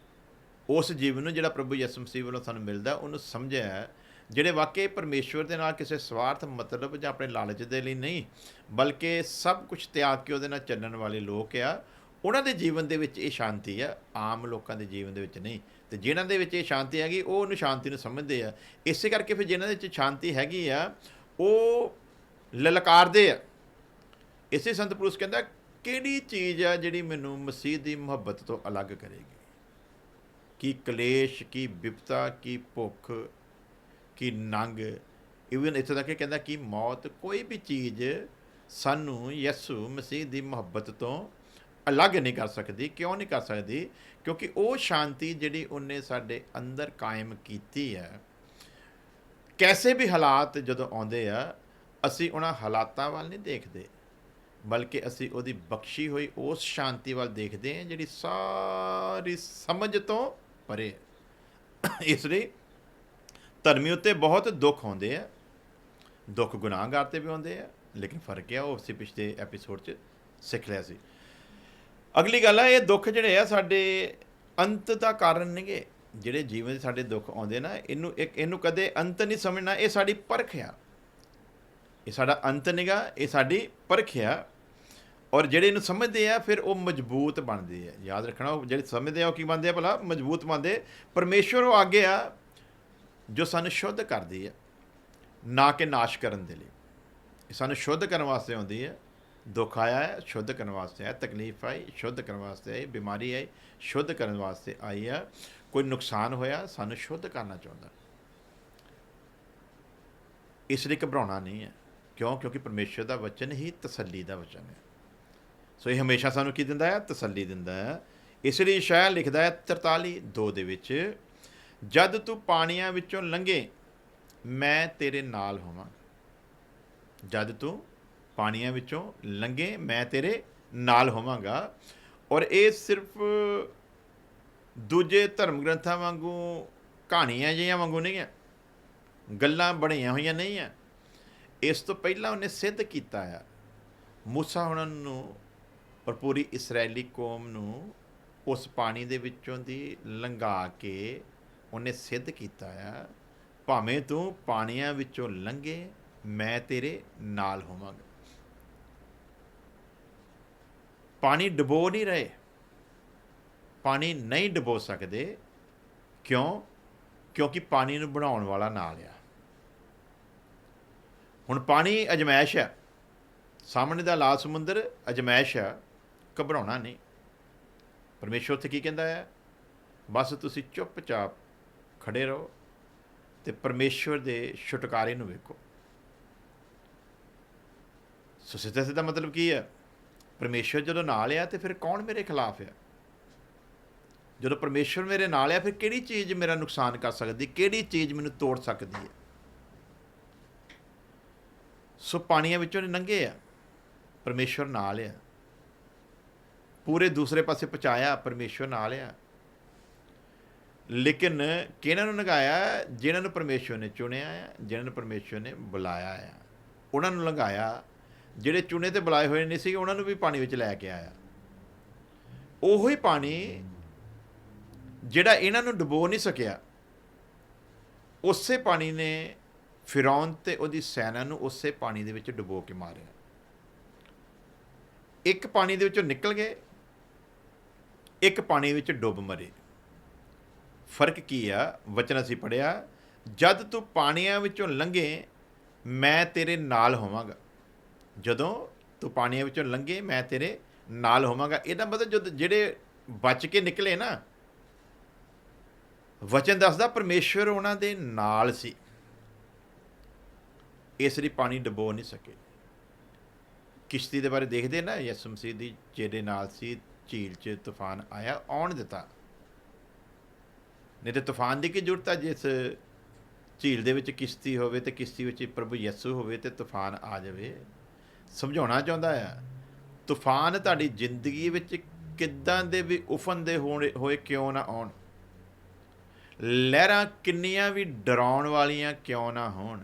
ਉਸ ਜੀਵਨ ਨੂੰ ਜਿਹੜਾ ਪ੍ਰਭੂ ਯਿਸੂ ਮਸੀਹ ਵੱਲੋਂ ਸਾਨੂੰ ਮਿਲਦਾ, ਉਹਨੂੰ ਸਮਝਿਆ ਹੈ। ਜਿਹੜੇ ਵਾਕਈ ਪਰਮੇਸ਼ਵਰ ਦੇ ਨਾਲ ਕਿਸੇ ਸਵਾਰਥ ਮਤਲਬ ਜਾਂ ਆਪਣੇ ਲਾਲਚ ਦੇ ਲਈ ਨਹੀਂ, ਬਲਕਿ ਸਭ ਕੁਝ ਤਿਆਗ ਕੇ ਉਹਦੇ ਨਾਲ ਚੱਲਣ ਵਾਲੇ ਲੋਕ ਆ, ਉਹਨਾਂ ਦੇ ਜੀਵਨ ਦੇ ਵਿੱਚ ਇਹ ਸ਼ਾਂਤੀ ਆ, ਆਮ ਲੋਕਾਂ ਦੇ ਜੀਵਨ ਦੇ ਵਿੱਚ ਨਹੀਂ। ਤੇ ਜਿਨ੍ਹਾਂ ਦੇ ਵਿੱਚ ਇਹ ਸ਼ਾਂਤੀ ਹੈਗੀ, ਉਹ ਉਹਨੂੰ ਸ਼ਾਂਤੀ ਨੂੰ ਸਮਝਦੇ ਆ। ਇਸੇ ਕਰਕੇ ਫਿਰ ਜਿਨ੍ਹਾਂ ਦੇ ਵਿੱਚ ਸ਼ਾਂਤੀ ਹੈਗੀ ਆ, ਉਹ ਲਲਕਾਰਦੇ ਆ। ਇਸੇ ਸੰਤ ਪੁਰਸ਼ ਕਹਿੰਦਾ, ਕਿਹੜੀ ਚੀਜ਼ ਆ ਜਿਹੜੀ ਮੈਨੂੰ ਮਸੀਹ ਦੀ ਮੁਹੱਬਤ ਤੋਂ ਅਲੱਗ ਕਰੇਗੀ? ਕੀ ਕਲੇਸ਼, ਕੀ ਵਿਪਤਾ ਕੀ ਭੁੱਖ ਕਿ ਨੰਗ ਇਵਨ ਇੱਥੇ ਤੱਕ ਕਿ ਕਹਿੰਦਾ ਕਿ ਮੌਤ ਕੋਈ ਵੀ ਚੀਜ਼ ਸਾਨੂੰ ਯਿਸੂ ਮਸੀਹ ਦੀ ਮੁਹੱਬਤ ਤੋਂ ਅਲੱਗ ਨਹੀਂ ਕਰ ਸਕਦੀ, ਕਿਉਂ ਨਹੀਂ ਕਰ ਸਕਦੀ? ਕਿਉਂਕਿ ਉਹ ਸ਼ਾਂਤੀ ਜਿਹੜੀ ਉਹਨੇ ਸਾਡੇ ਅੰਦਰ ਕਾਇਮ ਕੀਤੀ ਹੈ। ਕੈਸੇ ਵੀ ਹਾਲਾਤ ਜਦੋਂ ਆਉਂਦੇ ਆ, ਅਸੀਂ ਉਹਨਾਂ ਹਾਲਾਤਾਂ ਵੱਲ ਨਹੀਂ ਦੇਖਦੇ, ਬਲਕਿ ਅਸੀਂ ਉਹਦੀ ਬਖਸ਼ੀ ਹੋਈ ਉਸ ਸ਼ਾਂਤੀ ਵੱਲ ਦੇਖਦੇ ਹਾਂ ਜਿਹੜੀ ਸਾਰੀ ਸਮਝ ਤੋਂ ਪਰੇ ਇਸ ਲਈ ਧਰਮੀ ਉੱਤੇ ਬਹੁਤ ਦੁੱਖ ਆਉਂਦੇ ਆ। ਦੁੱਖ ਗੁਨਾਹਗਾਰ ਤੇ ਵੀ ਆਉਂਦੇ ਆ, ਲੇਕਿਨ ਫ਼ਰਕ ਆ, ਉਹ ਅਸੀਂ ਪਿਛਲੇ ਐਪੀਸੋਡ 'ਚ ਸਿੱਖ ਲਿਆ ਸੀ। ਅਗਲੀ ਗੱਲ ਆ, ਇਹ ਦੁੱਖ ਜਿਹੜੇ ਆ, ਸਾਡੇ ਅੰਤ ਦਾ ਕਾਰਨ ਨੇਗੇ। ਜਿਹੜੇ ਜੀਵਨ 'ਚ ਸਾਡੇ ਦੁੱਖ ਆਉਂਦੇ ਨਾ, ਇਹਨੂੰ ਇੱਕ, ਇਹਨੂੰ ਕਦੇ ਅੰਤ ਨਹੀਂ ਸਮਝਣਾ, ਇਹ ਸਾਡੀ ਪਰਖ ਆ। ਇਹ ਸਾਡਾ ਅੰਤ ਨਹੀਂਗਾ ਇਹ ਸਾਡੀ ਪਰਖ ਆ। ਔਰ ਜਿਹੜੇ ਇਹਨੂੰ ਸਮਝਦੇ ਆ, ਫਿਰ ਉਹ ਮਜ਼ਬੂਤ ਬਣਦੇ ਆ। ਯਾਦ ਰੱਖਣਾ, ਉਹ ਜਿਹੜੇ ਸਮਝਦੇ ਆ, ਉਹ ਕੀ ਬਣਦੇ ਆ ਭਲਾ? ਮਜ਼ਬੂਤ ਬਣਦੇ। ਪਰਮੇਸ਼ਵਰ ਉਹ ਆਗੇ ਆ ਜੋ ਸਾਨੂੰ ਸ਼ੁੱਧ ਕਰਦੀ ਹੈ, ਨਾ ਕਿ ਨਾਸ਼ ਕਰਨ ਦੇ ਲਈ। ਇਹ ਸਾਨੂੰ ਸ਼ੁੱਧ ਕਰਨ ਵਾਸਤੇ ਆਉਂਦੀ ਹੈ, ਦੁੱਖ ਆਇਆ ਹੈ, ਸ਼ੁੱਧ ਕਰਨ ਵਾਸਤੇ ਆਇਆ, ਤਕਲੀਫ ਆਈ, ਸ਼ੁੱਧ ਕਰਨ ਵਾਸਤੇ ਆਈ, ਬਿਮਾਰੀ ਆਈ, ਸ਼ੁੱਧ ਕਰਨ ਵਾਸਤੇ ਆਈ ਆ ਕੋਈ ਨੁਕਸਾਨ ਹੋਇਆ, ਸਾਨੂੰ ਸ਼ੁੱਧ ਕਰਨਾ ਚਾਹੁੰਦਾ। ਇਸ ਲਈ ਘਬਰਾਉਣਾ ਨਹੀਂ ਹੈ। ਕਿਉਂ? ਕਿਉਂਕਿ ਪਰਮੇਸ਼ਰ ਦਾ ਵਚਨ ਹੀ ਤਸੱਲੀ ਦਾ ਵਚਨ ਹੈ। ਸੋ ਇਹ ਹਮੇਸ਼ਾ ਸਾਨੂੰ ਕੀ ਦਿੰਦਾ ਹੈ? ਤਸੱਲੀ ਦਿੰਦਾ ਹੈ। ਇਸ ਲਈ ਸ਼ਾਇਰ ਲਿਖਦਾ ਹੈ 43 2 ਦੇ ਵਿੱਚ ਜਦ ਤੂੰ ਪਾਣੀਆਂ ਵਿੱਚੋਂ ਲੰਘੇ, ਮੈਂ ਤੇਰੇ ਨਾਲ ਹੋਵਾਂ। ਜਦ ਤੂੰ ਪਾਣੀਆਂ ਵਿੱਚੋਂ ਲੰਘੇ, ਮੈਂ ਤੇਰੇ ਨਾਲ ਹੋਵਾਂਗਾ। ਔਰ ਇਹ ਸਿਰਫ ਦੂਜੇ ਧਰਮ ਗ੍ਰੰਥਾਂ ਵਾਂਗੂ ਕਹਾਣੀਆਂ ਜਿਹੀਆਂ ਵਾਂਗੂ ਨਹੀਂ ਹੈ। ਗੱਲਾਂ ਬਣੀਆਂ ਹੋਈਆਂ ਨਹੀਂ ਹੈ। ਇਸ ਤੋਂ ਪਹਿਲਾਂ ਉਹਨੇ ਸਿੱਧ ਕੀਤਾ ਆ। موسی ਉਹਨਾਂ ਨੂੰ ਔਰ ਪੂਰੀ ਇਸرائیਲੀ ਕੌਮ ਨੂੰ ਉਸ ਪਾਣੀ ਦੇ ਵਿੱਚੋਂ ਦੀ ਲੰਘਾ ਕੇ ਉਹਨੇ ਸਿੱਧ ਕੀਤਾ ਆ, ਭਾਵੇਂ ਤੂੰ ਪਾਣੀਆਂ ਵਿੱਚੋਂ ਲੰਘੇ, ਮੈਂ ਤੇਰੇ ਨਾਲ ਹੋਵਾਂਗਾ। ਪਾਣੀ ਡਬੋ ਨਹੀਂ ਰਹੇ। ਪਾਣੀ ਨਹੀਂ ਡਬੋ ਸਕਦੇ। ਕਿਉਂ? ਕਿਉਂਕਿ ਪਾਣੀ ਨੂੰ ਬਣਾਉਣ ਵਾਲਾ ਨਾਲ ਆ। ਹੁਣ ਪਾਣੀ ਅਜਮੈਸ਼ ਹੈ ਸਾਹਮਣੇ ਦਾ ਲਾਲ ਸਮੁੰਦਰ ਅਜਮੈਸ਼ ਹੈ ਘਬਰਾਉਣਾ ਨਹੀਂ। ਪਰਮੇਸ਼ਵਰ ਉੱਥੇ ਕੀ ਕਹਿੰਦਾ ਹੈ ਬਸ ਤੁਸੀਂ ਚੁੱਪਚਾਪ ਖੜੇ ਰਹੋ ਤੇ ਪਰਮੇਸ਼ਵਰ ਦੇ ਛੁਟਕਾਰੇ ਨੂੰ ਵੇਖੋ। ਸੋ ਸਿੱਧਾ ਸਿੱਧਾ ਮਤਲਬ ਕੀ ਹੈ? ਪਰਮੇਸ਼ਵਰ ਜਦੋਂ ਨਾਲ ਆ ਤੇ ਫਿਰ ਕੌਣ ਮੇਰੇ ਖਿਲਾਫ ਆ? ਜਦੋਂ ਪਰਮੇਸ਼ਵਰ ਮੇਰੇ ਨਾਲ ਆ, ਫਿਰ ਕਿਹੜੀ ਚੀਜ਼ ਮੇਰਾ ਨੁਕਸਾਨ ਕਰ ਸਕਦੀ? ਕਿਹੜੀ ਚੀਜ਼ ਮੈਨੂੰ ਤੋੜ ਸਕਦੀ ਹੈ? ਸੋ ਪਾਣੀਆਂ ਵਿੱਚੋਂ ਨੇ ਲੰਘੇ ਆ। ਪਰਮੇਸ਼ਵਰ ਨਾਲ ਆ। ਪੂਰੇ ਦੂਸਰੇ ਪਾਸੇ ਪਹੁੰਚਾਇਆ, ਪਰਮੇਸ਼ਵਰ ਨਾਲ ਆ। ਲੇਕਿਨ ਕਿਹਨਾਂ ਨੂੰ ਲੰਘਾਇਆ? ਜਿਨ੍ਹਾਂ ਨੂੰ ਪਰਮੇਸ਼ਵਰ ਨੇ ਚੁਣਿਆ ਆ, ਜਿਨ੍ਹਾਂ ਨੂੰ ਪਰਮੇਸ਼ਵਰ ਨੇ ਬੁਲਾਇਆ ਆ। ਉਹਨਾਂ ਨੂੰ ਲੰਘਾਇਆ। ਜਿਹੜੇ ਚੁਣੇ ਤੇ ਬੁਲਾਏ ਹੋਏ ਨਹੀਂ ਸੀ ਉਹਨਾਂ ਨੂੰ ਵੀ ਪਾਣੀ ਵਿੱਚ ਲੈ ਕੇ ਆਇਆ। ਉਹੀ ਪਾਣੀ ਜਿਹੜਾ ਇਹਨਾਂ ਨੂੰ ਡੁਬੋ ਨਹੀਂ ਸਕਿਆ, ਉਸੇ ਪਾਣੀ ਨੇ ਫਿਰੌਨ ਤੇ ਉਹਦੀ ਸੈਨਾ ਨੂੰ ਉਸੇ ਪਾਣੀ ਦੇ ਵਿੱਚ ਡੁਬੋ ਕੇ ਮਾਰਿਆ। ਇੱਕ ਪਾਣੀ ਦੇ ਵਿੱਚੋਂ ਨਿਕਲ ਗਏ, ਇੱਕ ਪਾਣੀ ਵਿੱਚ ਡੁੱਬ ਮਰੇ। ਫ਼ਰਕ ਕੀ ਆ? ਵਚਨ ਅਸੀਂ ਪੜਿਆ ਜਦ ਤੂੰ ਪਾਣੀਆਂ ਵਿੱਚੋਂ ਲੰਘੇ, ਮੈਂ ਤੇਰੇ ਨਾਲ ਹੋਵਾਂਗਾ। ਜਦੋਂ ਤੂੰ ਪਾਣੀਆਂ ਵਿੱਚੋਂ ਲੰਘੇ, ਮੈਂ ਤੇਰੇ ਨਾਲ ਹੋਵਾਂਗਾ। ਇਹਦਾ ਮਤਲਬ ਜਦ ਜਿਹੜੇ ਬਚ ਕੇ ਨਿਕਲੇ ਨਾ, ਵਚਨ ਦੱਸਦਾ ਪਰਮੇਸ਼ਵਰ ਉਹਨਾਂ ਦੇ ਨਾਲ ਸੀ। ਇਸ ਲਈ ਪਾਣੀ ਡਬੋ ਨਹੀਂ ਸਕੇ। ਕਿਸ਼ਤੀ ਦੇ ਬਾਰੇ ਦੇਖਦੇ ਨਾ, ਯਿਸੂ ਮਸੀਹ ਦੀ ਜਿਹੜੇ ਨਾਲ ਸੀ, ਝੀਲ 'ਚ ਤੂਫਾਨ ਆਇਆ, ਆਉਣ ਦਿੱਤਾ। ਨਹੀਂ ਤੇ ਤੂਫਾਨ ਦੀ ਕੀ ਜ਼ਰੂਰਤ ਆ? ਜਿਸ ਝੀਲ ਦੇ ਵਿੱਚ ਕਿਸ਼ਤੀ ਹੋਵੇ ਤੇ ਕਿਸ਼ਤੀ ਵਿੱਚ ਪ੍ਰਭੂ ਯਿਸੂ ਹੋਵੇ ਤੇ ਤੂਫਾਨ ਆ ਜਾਵੇ। ਸਮਝਾਉਣਾ ਚਾਹੁੰਦਾ ਆ, ਤੂਫਾਨ ਤੁਹਾਡੀ ਜ਼ਿੰਦਗੀ ਵਿੱਚ ਕਿੱਦਾਂ ਦੇ ਵੀ ਉਫਨ ਦੇ ਹੋਣ- ਹੋਏ ਕਿਉਂ ਨਾ ਆਉਣ? ਲਹਿਰਾਂ ਕਿੰਨੀਆਂ ਵੀ ਡਰਾਉਣ ਵਾਲੀਆਂ ਕਿਉਂ ਨਾ ਹੋਣ?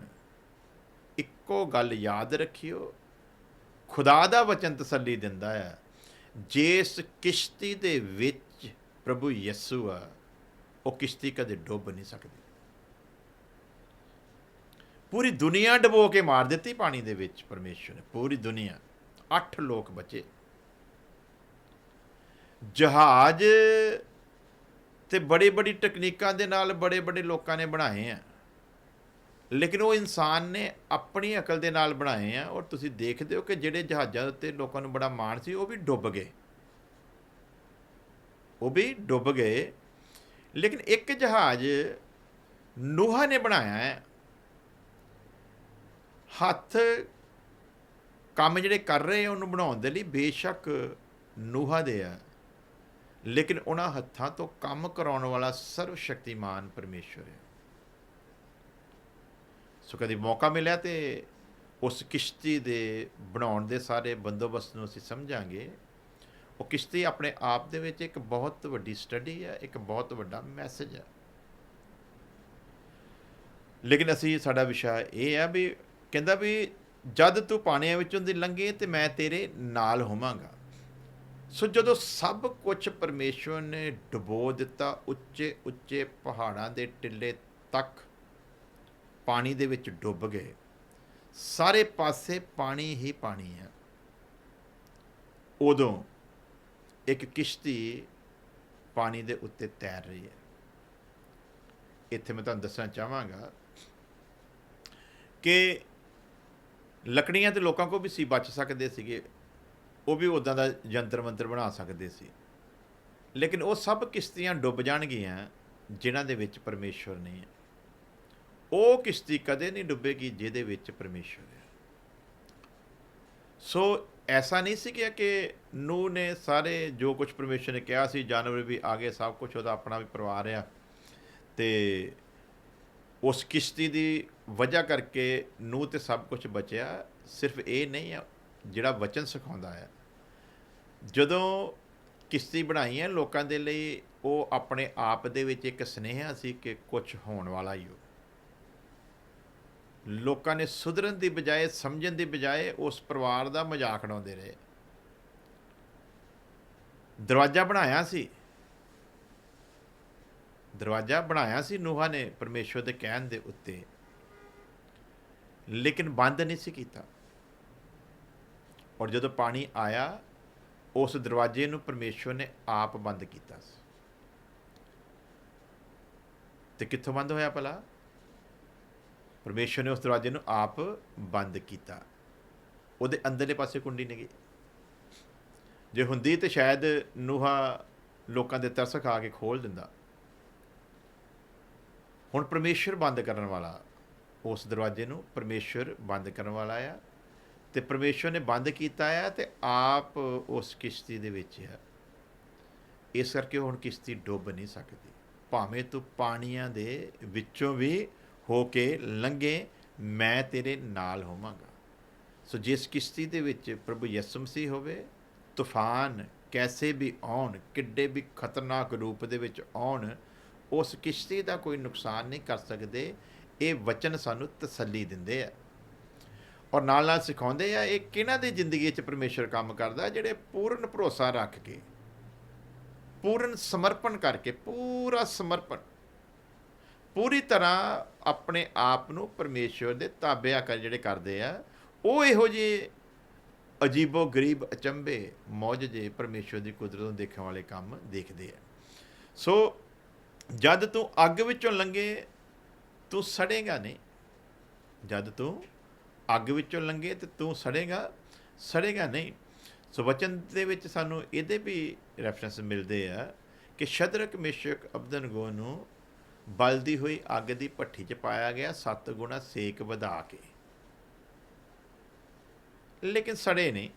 ਇੱਕੋ ਗੱਲ ਯਾਦ ਰੱਖਿਓ, ਖੁਦਾ ਦਾ ਵਚਨ ਤਸੱਲੀ ਦਿੰਦਾ ਹੈ ਜਿਸ ਕਿਸ਼ਤੀ ਦੇ ਵਿੱਚ ਪ੍ਰਭੂ ਯਿਸੂ ਆ ਉਹ ਕਿਸ਼ਤੀ ਕਦੇ ਡੁੱਬ ਨਹੀਂ ਸਕਦੀ। ਪੂਰੀ ਦੁਨੀਆ ਡਬੋ ਕੇ ਮਾਰ ਦਿੱਤੀ ਪਾਣੀ ਦੇ ਵਿੱਚ ਪਰਮੇਸ਼ਵਰ ਨੇ। ਪੂਰੀ ਦੁਨੀਆ। ਅੱਠ ਲੋਕ ਬਚੇ। ਜਹਾਜ਼ ਤੇ ਬੜੀ ਬੜੀ ਟੈਕਨੀਕਾਂ ਦੇ ਨਾਲ ਬੜੇ ਬੜੇ ਲੋਕਾਂ ਨੇ ਬਣਾਏ ਆ। ਲੇਕਿਨ ਉਹ ਇਨਸਾਨ ਨੇ ਆਪਣੀ ਅਕਲ ਦੇ ਨਾਲ ਬਣਾਏ ਆ ਔਰ ਤੁਸੀਂ ਦੇਖਦੇ ਹੋ ਕਿ ਜਿਹੜੇ ਜਹਾਜ਼ਾਂ ਉੱਤੇ ਲੋਕਾਂ ਨੂੰ ਬੜਾ ਮਾਣ ਸੀ, ਉਹ ਵੀ ਡੁੱਬ ਗਏ। ਉਹ ਵੀ ਡੁੱਬ ਗਏ। ਲੇਕਿਨ ਇੱਕ ਜਹਾਜ਼ ਨੂਹਾ ਨੇ ਬਣਾਇਆ ਹੈ। ਹੱਥ ਕੰਮ ਜਿਹੜੇ ਕਰ ਰਹੇ ਆ, ਉਹਨੂੰ ਬਣਾਉਣ ਦੇ ਲਈ ਬੇਸ਼ੱਕ ਨੂਹਾ ਦੇ ਆ। ਲੇਕਿਨ ਉਹਨਾਂ ਹੱਥਾਂ ਤੋਂ ਕੰਮ ਕਰਾਉਣ ਵਾਲਾ ਸਰਵ ਸ਼ਕਤੀਮਾਨ ਪਰਮੇਸ਼ਵਰ ਹੈ। ਸੋ ਕਦੀ ਮੌਕਾ ਮਿਲਿਆ ਤੇ ਉਸ ਕਿਸ਼ਤੀ ਦੇ ਬਣਾਉਣ ਦੇ ਸਾਰੇ ਬੰਦੋਬਸਤ ਨੂੰ ਅਸੀਂ ਸਮਝਾਂਗੇ। ਉਹ ਕਿਸ਼ਤੀ ਆਪਣੇ ਆਪ ਦੇ ਵਿੱਚ ਇੱਕ ਬਹੁਤ ਵੱਡੀ ਸਟੱਡੀ ਹੈ, ਇੱਕ ਬਹੁਤ ਵੱਡਾ ਮੈਸੇਜ ਹੈ। ਲੇਕਿਨ ਅਸੀਂ, ਸਾਡਾ ਵਿਸ਼ਾ ਇਹ ਹੈ ਵੀ ਕਹਿੰਦਾ ਵੀ, ਜਦ ਤੂੰ ਪਾਣੀਆਂ ਵਿੱਚੋਂ ਦੀ ਲੰਘੇ ਤੇ ਮੈਂ ਤੇਰੇ ਨਾਲ ਹੋਵਾਂਗਾ। ਸੋ ਜਦੋਂ ਸਭ ਕੁਝ ਪਰਮੇਸ਼ਵਰ ਨੇ ਡੁਬੋ ਦਿੱਤਾ ਉੱਚੇ ਉੱਚੇ ਪਹਾੜਾਂ ਦੇ ਟਿੱਲੇ ਤੱਕ, ਪਾਣੀ ਦੇ ਵਿੱਚ ਡੁੱਬ ਗਏ। ਸਾਰੇ ਪਾਸੇ ਪਾਣੀ ਹੀ ਪਾਣੀ ਹੈ। ਉਦੋਂ ਇੱਕ ਕਿਸ਼ਤੀ ਪਾਣੀ ਦੇ ਉੱਤੇ ਤੈਰ ਰਹੀ ਹੈ। ਇੱਥੇ ਮੈਂ ਤੁਹਾਨੂੰ ਦੱਸਣਾ ਚਾਹਾਂਗਾ ਕਿ ਲੱਕੜੀਆਂ ਤੇ ਲੋਕਾਂ ਕੋ ਵੀ ਸੀ, ਬਚ ਸਕਦੇ ਸੀਗੇ। ਉਹ ਵੀ ਉਦਾਂ ਦਾ ਜੰਤਰ ਮੰਤਰ ਬਣਾ ਸਕਦੇ ਸੀ। ਲੇਕਿਨ ਉਹ ਸਭ ਕਿਸ਼ਤੀਆਂ ਡੁੱਬ ਜਾਣਗੀਆਂ, ਜਿਨ੍ਹਾਂ ਦੇ ਵਿੱਚ ਪਰਮੇਸ਼ਵਰ ਨਹੀਂ ਹੈ। ਉਹ ਕਿਸ਼ਤੀ ਕਦੇ ਨਹੀਂ ਡੁੱਬੇਗੀ, ਜਿਹਦੇ ਵਿੱਚ ਪਰਮੇਸ਼ਵਰ ਹੈ। ਸੋ ਐਸਾ ਨਹੀਂ ਸੀ ਕਿ ਕਿ ਨੇ ਸਾਰੇ ਜੋ ਕੁਝ ਪਰਮੇਸ਼ਵਰ ਨੇ ਕਿਹਾ ਸੀ, ਜਾਨਵਰ ਵੀ ਆ ਗਏ, ਸਭ ਕੁਝ ਉਹਦਾ ਆਪਣਾ ਵੀ ਪਰਿਵਾਰ ਆ। ਤੇ ਉਸ ਕਿਸ਼ਤੀ ਦੀ ਵਜ੍ਹਾ ਕਰਕੇ ਨੂੰ ਤੇ ਸਭ ਕੁਝ ਬਚਿਆ। ਸਿਰਫ ਇਹ ਨਹੀਂ ਆ, ਜਿਹੜਾ ਵਚਨ ਸਿਖਾਉਂਦਾ ਆ। ਜਦੋਂ ਕਿਸ਼ਤੀ ਬਣਾਈ ਹੈ ਲੋਕਾਂ ਦੇ ਲਈ, ਉਹ ਆਪਣੇ ਆਪ ਦੇ ਵਿੱਚ ਇੱਕ ਸਨੇਹਾ ਸੀ ਕਿ ਕੁਝ ਹੋਣ ਵਾਲਾ ਹੀ ਹੋ ਲੋਕਾਂ ਨੇ ਸੁਧਰਨ ਦੀ ਬਜਾਏ, ਸਮਝਣ ਦੀ ਬਜਾਏ ਉਸ ਪਰਿਵਾਰ ਦਾ ਮਜ਼ਾਕ ਉਡਾਉਂਦੇ ਰਹੇ। ਦਰਵਾਜ਼ਾ ਬਣਾਇਆ ਸੀ। ਦਰਵਾਜ਼ਾ ਬਣਾਇਆ ਸੀ ਨੂਹਾ ਨੇ ਪਰਮੇਸ਼ਵਰ ਦੇ ਕਹਿਣ ਦੇ ਉੱਤੇ। ਲੇਕਿਨ ਬੰਦ ਨਹੀਂ ਸੀ ਕੀਤਾ। ਔਰ ਜਦੋਂ ਪਾਣੀ ਆਇਆ, ਉਸ ਦਰਵਾਜ਼ੇ ਨੂੰ ਪਰਮੇਸ਼ਵਰ ਨੇ ਆਪ ਬੰਦ ਕੀਤਾ ਸੀ। ਤੇ ਕਿੱਥੋਂ ਬੰਦ ਹੋਇਆ ਭਲਾ? ਪਰਮੇਸ਼ਵਰ ਨੇ ਉਸ ਦਰਵਾਜ਼ੇ ਨੂੰ ਆਪ ਬੰਦ ਕੀਤਾ। ਉਹਦੇ ਅੰਦਰਲੇ ਪਾਸੇ ਕੁੰਡੀ ਨਹੀਂ ਗਈ ਜੇ ਹੁੰਦੀ ਤੇ ਸ਼ਾਇਦ ਨੂਹਾ ਲੋਕਾਂ ਦੇ ਤਰਸ ਖਾ ਕੇ ਖੋਲ ਦਿੰਦਾ। ਹੁਣ ਪਰਮੇਸ਼ਵਰ ਬੰਦ ਕਰਨ ਵਾਲਾ, ਉਸ ਦਰਵਾਜ਼ੇ ਨੂੰ ਪਰਮੇਸ਼ਵਰ ਬੰਦ ਕਰਨ ਵਾਲਾ ਆ ਤੇ ਪਰਮੇਸ਼ਵਰ ਨੇ ਬੰਦ ਕੀਤਾ ਆ ਤੇ ਆਪ ਉਸ ਕਿਸ਼ਤੀ ਦੇ ਵਿੱਚ ਆ। ਇਸ ਕਰਕੇ ਹੁਣ ਕਿਸ਼ਤੀ ਡੁੱਬ ਨਹੀਂ ਸਕਦੀ। ਭਾਵੇਂ ਤੂੰ ਪਾਣੀਆਂ ਦੇ ਵਿੱਚੋਂ ਵੀ ਹੋ ਕੇ ਲੰਘੇ, ਮੈਂ ਤੇਰੇ ਨਾਲ ਹੋਵਾਂਗਾ। ਸੋ ਜਿਸ ਕਿਸ਼ਤੀ ਦੇ ਵਿੱਚ ਪ੍ਰਭੂ ਯਿਸੂ ਮਸੀਹ ਹੋਵੇ, ਤੂਫਾਨ ਕੈਸੇ ਵੀ ਆਉਣ, ਕਿੱਡੇ ਵੀ ਖਤਰਨਾਕ ਰੂਪ ਦੇ ਵਿੱਚ ਆਉਣ, ਉਸ ਕਿਸ਼ਤੀ ਦਾ ਕੋਈ ਨੁਕਸਾਨ ਨਹੀਂ ਕਰ ਸਕਦੇ, ਇਹ ਵਚਨ ਸਾਨੂੰ ਤਸੱਲੀ ਦਿੰਦੇ ਆ। ਔਰ ਨਾਲ ਨਾਲ ਸਿਖਾਉਂਦੇ ਆ, ਇਹ ਕਿਹਨਾਂ ਦੀ ਜ਼ਿੰਦਗੀ 'ਚ ਪਰਮੇਸ਼ਰ ਕੰਮ ਕਰਦਾ, ਜਿਹੜੇ ਪੂਰਨ ਭਰੋਸਾ ਰੱਖ ਕੇ, ਪੂਰਨ ਸਮਰਪਣ ਕਰਕੇ, ਪੂਰਾ ਸਮਰਪਣ ਪੂਰੀ ਤਰ੍ਹਾਂ ਆਪਣੇ ਆਪ ਨੂੰ ਪਰਮੇਸ਼ਵਰ ਦੇ ਤਾਬਿਆ ਕਰ ਜਿਹੜੇ ਕਰਦੇ ਆ, ਉਹ ਇਹੋ ਜਿਹੇ ਅਜੀਬੋ ਗਰੀਬ ਅਚੰਬੇ ਮੌਜ ਜੇ ਪਰਮੇਸ਼ਵਰ ਦੀ ਕੁਦਰਤ ਨੂੰ ਦੇਖਣ ਵਾਲੇ ਕੰਮ ਦੇਖਦੇ ਆ। ਸੋ ਜਦ ਤੂੰ ਅੱਗ ਵਿੱਚੋਂ ਲੰਘੇ, ਤੂੰ ਸੜੇਗਾ ਨਹੀਂ। ਜਦ ਤੂੰ ਅੱਗ ਵਿੱਚੋਂ ਲੰਘੇ ਤੇ ਤੂੰ ਸੜੇਗਾ ਸੜੇਗਾ ਨਹੀਂ। ਸੋ ਵਚਨ ਦੇ ਵਿੱਚ ਸਾਨੂੰ ਇਹਦੇ ਵੀ ਰੈਫਰੈਂਸ ਮਿਲਦੇ ਆ ਕਿ ਸ਼ਦਰਕ ਮਿਸ਼ਕ ਅਬਦਨਗੋ ਨੂੰ ਬਲਦੀ ਹੋਈ ਅੱਗ ਦੀ ਭੱਠੀ 'ਚ ਪਾਇਆ ਗਿਆ ਸੱਤ ਗੁਣਾ ਸੇਕ ਵਧਾ ਕੇ। ਲੇਕਿਨ ਸੜੇ ਨਹੀਂ।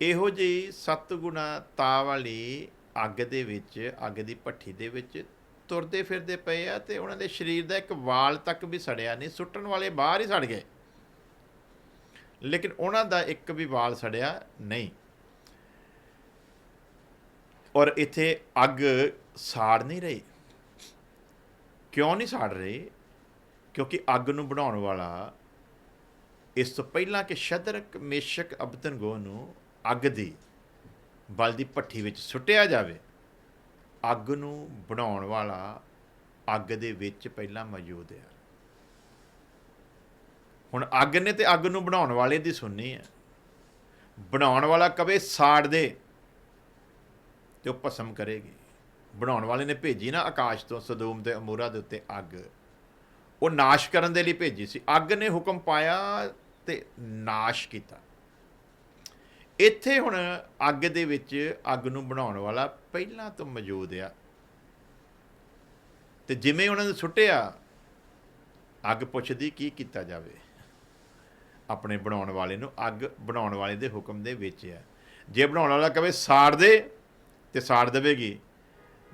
ਇਹੋ ਜਿਹੀ ਸੱਤ ਗੁਣਾ ਤਾ ਵਾਲੀ ਅੱਗ ਦੇ ਵਿੱਚ, ਅੱਗ ਦੀ ਭੱਠੀ ਦੇ ਵਿੱਚ ਤੁਰਦੇ ਫਿਰਦੇ ਪਏ ਆ ਤੇ ਉਹਨਾਂ ਦੇ ਸਰੀਰ ਦਾ ਇੱਕ ਵਾਲ ਤੱਕ ਵੀ ਸੜਿਆ ਨਹੀਂ, ਸੁੱਟਣ ਵਾਲੇ ਬਾਹਰ ਹੀ ਸੜ ਗਏ। ਲੇਕਿਨ ਉਹਨਾਂ ਦਾ ਇੱਕ ਵੀ ਵਾਲ ਸੜਿਆ ਨਹੀਂ। ਔਰ ਇੱਥੇ ਅੱਗ ਸਾੜ ਨਹੀਂ ਰਹੇ। ਕਿਉਂ ਨਹੀਂ ਸਾੜ ਰਹੇ? ਕਿਉਂਕਿ ਅੱਗ ਨੂੰ ਬਣਾਉਣ ਵਾਲਾ ਇਸ ਤੋਂ ਪਹਿਲਾਂ ਕਿ ਸ਼ਦਰਕ ਮੇਸ਼ਕ ਅਬਦਨਗੋ ਨੂੰ ਅੱਗ ਦੀ ਬਲ ਦੀ ਭੱਠੀ ਵਿੱਚ ਸੁੱਟਿਆ ਜਾਵੇ, ਅੱਗ ਨੂੰ ਬਣਾਉਣ ਵਾਲਾ ਅੱਗ ਦੇ ਵਿੱਚ ਪਹਿਲਾਂ ਮੌਜੂਦ ਹੈ। ਹੁਣ ਅੱਗ ਨੇ ਤੇ ਅੱਗ ਨੂੰ ਬਣਾਉਣ ਵਾਲੇ ਦੀ ਸੁਣਨੀ ਹੈ। ਬਣਾਉਣ ਵਾਲਾ ਕਵੇ ਸਾੜ ਦੇ ਤੇ ਉਹ ਭਸਮ ਕਰੇਗੀ। ਬਣਾਉਣ ਵਾਲੇ ਨੇ ਭੇਜੀ ਨਾ ਆਕਾਸ਼ ਤੋਂ ਸਦੂਮ ਤੇ ਅਮੂਰਾ ਦੇ ਉੱਤੇ ਅੱਗ। ਉਹ ਨਾਸ਼ ਕਰਨ ਦੇ ਲਈ ਭੇਜੀ ਸੀ। ਅੱਗ ਨੇ ਹੁਕਮ ਪਾਇਆ ਤੇ ਨਾਸ਼ ਕੀਤਾ। ਇੱਥੇ ਹੁਣ ਅੱਗ ਦੇ ਵਿੱਚ ਅੱਗ ਨੂੰ ਬਣਾਉਣ ਵਾਲਾ ਪਹਿਲਾਂ ਤੋਂ ਮੌਜੂਦ ਆ। ਤੇ ਜਿਵੇਂ ਉਹਨਾਂ ਨੇ ਸੁੱਟਿਆ, ਅੱਗ ਪੁੱਛਦੀ ਕੀ ਕੀਤਾ ਜਾਵੇ? ਆਪਣੇ ਬਣਾਉਣ ਵਾਲੇ ਨੂੰ ਅੱਗ ਬਣਾਉਣ ਵਾਲੇ ਦੇ ਹੁਕਮ ਦੇ ਵਿੱਚ ਆ। ਜੇ ਬਣਾਉਣ ਵਾਲਾ ਕਵੇ ਸਾੜ ਦੇ, ਤੇ ਸਾੜ ਦੇਵੇਗੀ।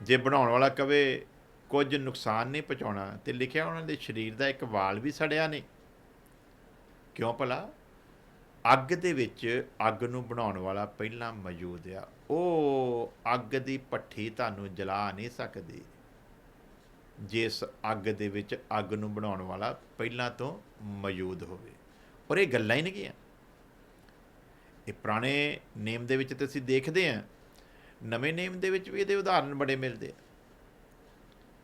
ਜੇ ਬਣਾਉਣ ਵਾਲਾ ਕਵੇ, ਕੁਝ ਨੁਕਸਾਨ ਨਹੀਂ ਪਹੁੰਚਾਉਣਾ, ਤੇ ਲਿਖਿਆ ਉਹਨਾਂ ਦੇ ਸਰੀਰ ਦਾ ਇੱਕ ਵਾਲ ਵੀ ਸੜਿਆ ਨਹੀਂ। ਕਿਉਂ ਭਲਾ? ਅੱਗ ਦੇ ਵਿੱਚ ਅੱਗ ਨੂੰ ਬਣਾਉਣ ਵਾਲਾ ਪਹਿਲਾਂ ਮੌਜੂਦ ਆ। ਉਹ ਅੱਗ ਦੀ ਪੱਠੀ ਤੁਹਾਨੂੰ ਜਲਾ ਨਹੀਂ ਸਕਦੀ। ਜਿਸ ਅੱਗ ਦੇ ਵਿੱਚ ਅੱਗ ਨੂੰ ਬਣਾਉਣ ਵਾਲਾ ਪਹਿਲਾਂ ਤੋਂ ਮੌਜੂਦ ਹੋਵੇ। ਔਰ ਇਹ ਗੱਲਾਂ ਹੀ ਨਹੀਂ ਗੀਆਂ ਇਹ ਪੁਰਾਣੇ ਨੇਮ ਦੇ ਵਿੱਚ ਤੇ ਅਸੀਂ ਦੇਖਦੇ ਹਾਂ ਨਵੇਂ ਨੇਮ ਦੇ ਵਿੱਚ ਵੀ ਇਹਦੇ ਉਦਾਹਰਣ ਬੜੇ ਮਿਲਦੇ ਆ।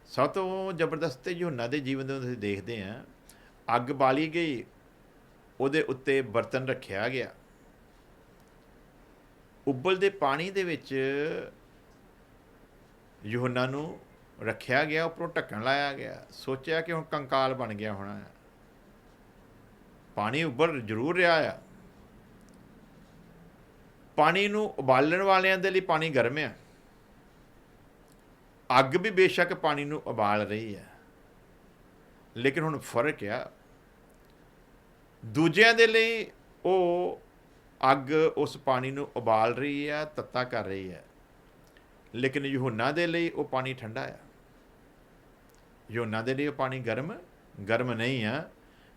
ਸਭ ਤੋਂ ਜ਼ਬਰਦਸਤ ਤੇ ਯੋਨਾ ਦੇ ਜੀਵਨ ਦੇ ਵਿੱਚ ਅਸੀਂ ਦੇਖਦੇ ਹਾਂ, ਅੱਗ ਬਾਲੀ ਗਈ, ਉਹਦੇ ਉੱਤੇ ਬਰਤਨ ਰੱਖਿਆ ਗਿਆ। ਉਬਲਦੇ ਪਾਣੀ ਦੇ ਵਿੱਚ ਯੋਹਨਾ ਨੂੰ ਰੱਖਿਆ ਗਿਆ, ਉੱਪਰੋਂ ਢੱਕਣ ਲਾਇਆ ਗਿਆ। ਸੋਚਿਆ ਕਿ ਹੁਣ ਕੰਕਾਲ ਬਣ ਗਿਆ ਹੋਣਾ ਹੈ ਪਾਣੀ ਉੱਬਲ ਜ਼ਰੂਰ ਰਿਹਾ ਆ। ਪਾਣੀ ਨੂੰ ਉਬਾਲਣ ਵਾਲਿਆਂ ਦੇ ਲਈ ਪਾਣੀ ਗਰਮ ਆ ਅੱਗ ਵੀ ਬੇਸ਼ੱਕ ਪਾਣੀ ਨੂੰ ਉਬਾਲ ਰਹੀ ਹੈ। ਲੇਕਿਨ ਹੁਣ ਫ਼ਰਕ ਆ। ਦੂਜਿਆਂ ਦੇ ਲਈ ਉਹ ਅੱਗ ਉਸ ਪਾਣੀ ਨੂੰ ਉਬਾਲ ਰਹੀ ਹੈ, ਤੱਤਾ ਕਰ ਰਹੀ ਹੈ। ਲੇਕਿਨ ਯਹੋਨਾ ਦੇ ਲਈ ਉਹ ਪਾਣੀ ਠੰਡਾ ਆ ਯਹੋਨਾ ਦੇ ਲਈ ਉਹ ਪਾਣੀ ਗਰਮ ਗਰਮ ਨਹੀਂ ਆ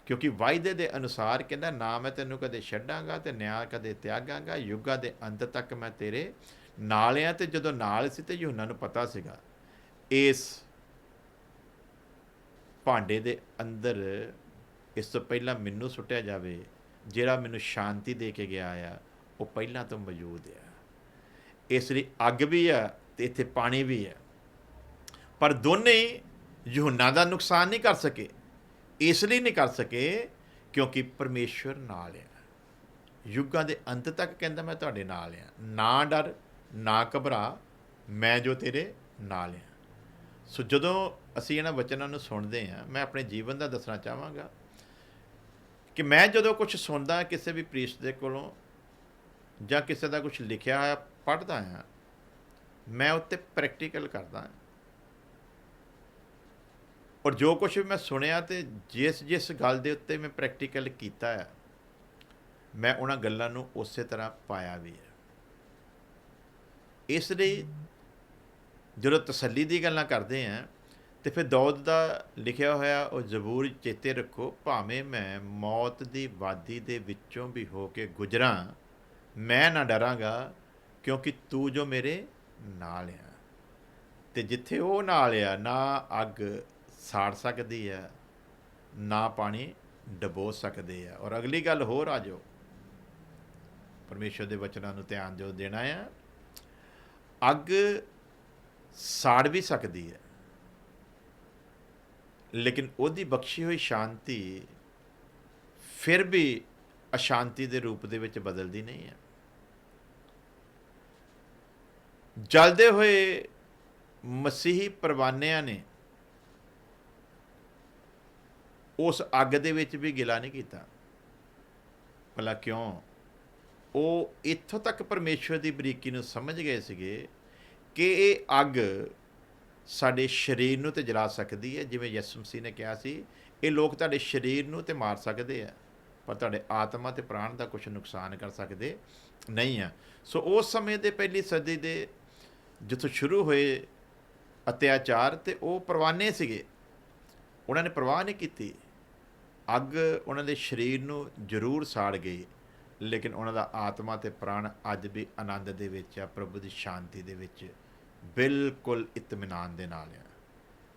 ਕਿਉਂਕਿ ਵਾਅਦੇ ਦੇ ਅਨੁਸਾਰ ਕਹਿੰਦਾ, ਨਾ ਮੈਂ ਤੈਨੂੰ ਕਦੇ ਛੱਡਾਂਗਾ ਤੇ ਨਿਆਂ ਕਦੇ ਤਿਆਗਾਂਗਾ, ਯੁੱਗਾਂ ਦੇ ਅੰਤ ਤੱਕ ਮੈਂ ਤੇਰੇ ਨਾਲ ਆ। ਤੇ ਜਦੋਂ ਨਾਲ ਸੀ ਤੇ ਯਹੋਨਾ ਨੂੰ ਪਤਾ ਸੀਗਾ, ਇਸ ਭਾਂਡੇ ਦੇ ਅੰਦਰ ਇਸ ਤੋਂ ਪਹਿਲਾਂ ਮੈਨੂੰ ਸੁੱਟਿਆ ਜਾਵੇ, ਜਿਹੜਾ ਮੈਨੂੰ ਸ਼ਾਂਤੀ ਦੇ ਕੇ ਗਿਆ ਆ, ਉਹ ਪਹਿਲਾਂ ਤੋਂ ਮੌਜੂਦ ਆ। ਇਸ ਲਈ ਅੱਗ ਵੀ ਆ ਤੇ ਇੱਥੇ ਪਾਣੀ ਵੀ ਆ। ਪਰ ਦੋਨੇ ਯਹੋਨਾ ਦਾ ਨੁਕਸਾਨ ਨਹੀਂ ਕਰ ਸਕੇ। ਇਸ ਲਈ ਨਹੀਂ ਕਰ ਸਕੇ ਕਿਉਂਕਿ ਪਰਮੇਸ਼ਵਰ ਨਾਲ ਆ ਯੁੱਗਾਂ ਦੇ ਅੰਤ ਤੱਕ ਕਹਿੰਦਾ ਮੈਂ ਤੁਹਾਡੇ ਨਾਲ ਆ ਨਾ ਡਰ, ਨਾ ਘਬਰਾ, ਮੈਂ ਜੋ ਤੇਰੇ ਨਾਲ ਆ ਸੋ ਜਦੋਂ ਅਸੀਂ ਇਹਨਾਂ ਵਚਨਾਂ ਨੂੰ ਸੁਣਦੇ ਹਾਂ, ਮੈਂ ਆਪਣੇ ਜੀਵਨ ਦਾ ਦੱਸਣਾ ਚਾਹਾਂਗਾ ਕਿ ਮੈਂ ਜਦੋਂ ਕੁਝ ਸੁਣਦਾ ਕਿਸੇ ਵੀ ਪ੍ਰੀਸਟ ਦੇ ਕੋਲੋਂ ਜਾਂ ਕਿਸੇ ਦਾ ਕੁਝ ਲਿਖਿਆ ਹੋਇਆ ਪੜ੍ਹਦਾ ਹਾਂ, ਮੈਂ ਉੱਤੇ ਪ੍ਰੈਕਟੀਕਲ ਕਰਦਾ ਹਾਂ। ਔਰ ਜੋ ਕੁਝ ਵੀ ਮੈਂ ਸੁਣਿਆ ਤੇ ਜਿਸ ਜਿਸ ਗੱਲ ਦੇ ਉੱਤੇ ਮੈਂ ਪ੍ਰੈਕਟੀਕਲ ਕੀਤਾ ਹੈ ਮੈਂ ਉਹਨਾਂ ਗੱਲਾਂ ਨੂੰ ਉਸੇ ਤਰ੍ਹਾਂ ਪਾਇਆ ਵੀ ਹੈ ਇਸ ਲਈ ਜਦੋਂ ਤਸੱਲੀ ਦੀ ਗੱਲਾਂ ਕਰਦੇ ਆਂ, ਤੇ ਫਿਰ ਦੌਦ ਦਾ ਲਿਖਿਆ ਹੋਇਆ ਉਹ ਜ਼ਬੂਰ ਚੇਤੇ ਰੱਖੋ, ਭਾਵੇਂ ਮੈਂ ਮੌਤ ਦੀ ਵਾਦੀ ਦੇ ਵਿੱਚੋਂ ਵੀ ਹੋ ਕੇ ਗੁਜ਼ਰਾਂ, ਮੈਂ ਨਾ ਡਰਾਂਗਾ, ਕਿਉਂਕਿ ਤੂੰ ਜੋ ਮੇਰੇ ਨਾਲ ਆ। ਤੇ ਜਿੱਥੇ ਉਹ ਨਾਲ ਆ, ਨਾ ਅੱਗ ਸਾੜ ਸਕਦੀ ਹੈ, ਨਾ ਪਾਣੀ ਡਬੋ ਸਕਦੇ ਆ ਔਰ ਅਗਲੀ ਗੱਲ ਹੋਰ ਆ ਜਾਓ। ਪਰਮੇਸ਼ਰ ਦੇ ਵਚਨਾਂ ਨੂੰ ਧਿਆਨ ਜੋ ਦੇਣਾ ਆ, ਅੱਗ ਸਾੜ ਵੀ ਸਕਦੀ ਹੈ, ਲੇਕਿਨ ਉਹਦੀ ਬਖਸ਼ੀ ਹੋਈ ਸ਼ਾਂਤੀ ਫਿਰ ਵੀ ਅਸ਼ਾਂਤੀ ਦੇ ਰੂਪ ਦੇ ਵਿੱਚ ਬਦਲਦੀ ਨਹੀਂ ਹੈ। ਜਲਦੇ ਹੋਏ ਮਸੀਹੀ ਪਰਵਾਨਿਆਂ ਨੇ ਉਸ ਅੱਗ ਦੇ ਵਿੱਚ ਵੀ ਗਿਲਾ ਨਹੀਂ ਕੀਤਾ। ਭਲਾ ਕਿਉਂ? ਉਹ ਇੱਥੋਂ ਤੱਕ ਪਰਮੇਸ਼ਵਰ ਦੀ ਬਰੀਕੀ ਨੂੰ ਸਮਝ ਗਏ ਸੀਗੇ ਕਿ ਇਹ ਅੱਗ ਸਾਡੇ ਸਰੀਰ ਨੂੰ ਤੇ ਜਲਾ ਸਕਦੀ ਹੈ। ਜਿਵੇਂ ਯਿਸੂ ਮਸੀਹ ਨੇ ਕਿਹਾ ਸੀ, ਇਹ ਲੋਕ ਤੁਹਾਡੇ ਸਰੀਰ ਨੂੰ ਤੇ ਮਾਰ ਸਕਦੇ ਆ, ਪਰ ਤੁਹਾਡੇ ਆਤਮਾ ਤੇ ਪ੍ਰਾਣ ਦਾ ਕੁਝ ਨੁਕਸਾਨ ਕਰ ਸਕਦੇ ਨਹੀਂ ਆ। ਸੋ ਉਸ ਸਮੇਂ ਦੇ ਪਹਿਲੀ ਸਦੀ ਦੇ ਜਿੱਥੋਂ ਸ਼ੁਰੂ ਹੋਏ ਅਤਿਆਚਾਰ ਤੇ ਉਹ ਪਰਵਾਨੇ ਸੀਗੇ। ਉਹਨਾਂ ਨੇ ਪਰਵਾਹ ਨਹੀਂ ਕੀਤੀ। ਅੱਗ ਉਹਨਾਂ ਦੇ ਸਰੀਰ ਨੂੰ ਜ਼ਰੂਰ ਸਾੜ ਗਈ, ਲੇਕਿਨ ਉਹਨਾਂ ਦਾ ਆਤਮਾ ਤੇ ਪ੍ਰਾਣ ਅੱਜ ਵੀ ਆਨੰਦ ਦੇ ਵਿੱਚ ਆ, ਪ੍ਰਭੂ ਦੀ ਸ਼ਾਂਤੀ ਦੇ ਵਿੱਚ ਬਿਲਕੁਲ ਇਤਮਿਨਾਨ ਦੇ ਨਾਲ ਆ।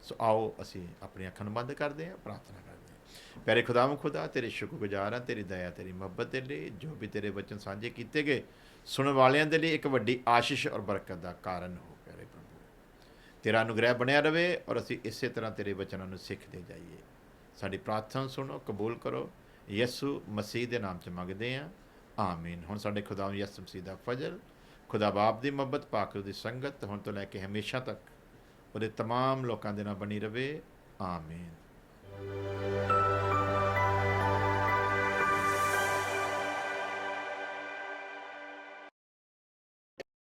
ਸੋ ਆਓ ਅਸੀਂ ਆਪਣੀਆਂ ਅੱਖਾਂ ਨੂੰ ਬੰਦ ਕਰਦੇ ਹਾਂ, ਪ੍ਰਾਰਥਨਾ ਕਰਦੇ ਹਾਂ। ਪਿਆਰੇ ਖੁਦਾਵੰ ਖੁਦਾ ਤੇਰੇ ਸ਼ੁਕਰਗੁਜ਼ਾਰ ਹਾਂ, ਤੇਰੀ ਦਇਆ, ਤੇਰੀ ਮੁਹੱਬਤ ਦੇ ਲਈ ਜੋ ਵੀ ਤੇਰੇ ਵਚਨ ਸਾਂਝੇ ਕੀਤੇ ਗਏ, ਸੁਣਨ ਵਾਲਿਆਂ ਦੇ ਲਈ ਇੱਕ ਵੱਡੀ ਆਸ਼ੀਸ਼ ਔਰ ਬਰਕਤ ਦਾ ਕਾਰਨ ਹੋ, ਪਿਆਰੇ ਪ੍ਰਭੂ। ਤੇਰਾ ਅਨੁਗ੍ਰਹਿ ਬਣਿਆ ਰਵੇ ਔਰ ਅਸੀਂ ਇਸੇ ਤਰ੍ਹਾਂ ਤੇਰੇ ਵਚਨਾਂ ਨੂੰ ਸਿੱਖਦੇ ਜਾਈਏ। ਸਾਡੀ ਪ੍ਰਾਰਥਨਾ ਸੁਣੋ ਕਬੂਲ ਕਰੋ ਯਿਸੂ ਮਸੀਹ ਦੇ ਨਾਮ 'ਚ ਮੰਗਦੇ ਹਾਂ ਆਮੀਨ ਹੁਣ ਸਾਡੇ ਖੁਦਾ ਯਿਸੂ ਮਸੀਹ ਦਾ ਫਜ਼ਲ ਖੁਦਾ ਬਾਪ ਦੀ ਮੁਹੱਬਤ ਪਾਕ ਦੀ ਸੰਗਤ ਹੁਣ ਤੋਂ ਲੈ ਕੇ ਹਮੇਸ਼ਾ ਤੱਕ ਉਹਦੇ तमाम ਲੋਕਾਂ ਦੇ ਨਾਲ ਬਣੀ ਰਵੇ ਆਮੀਨ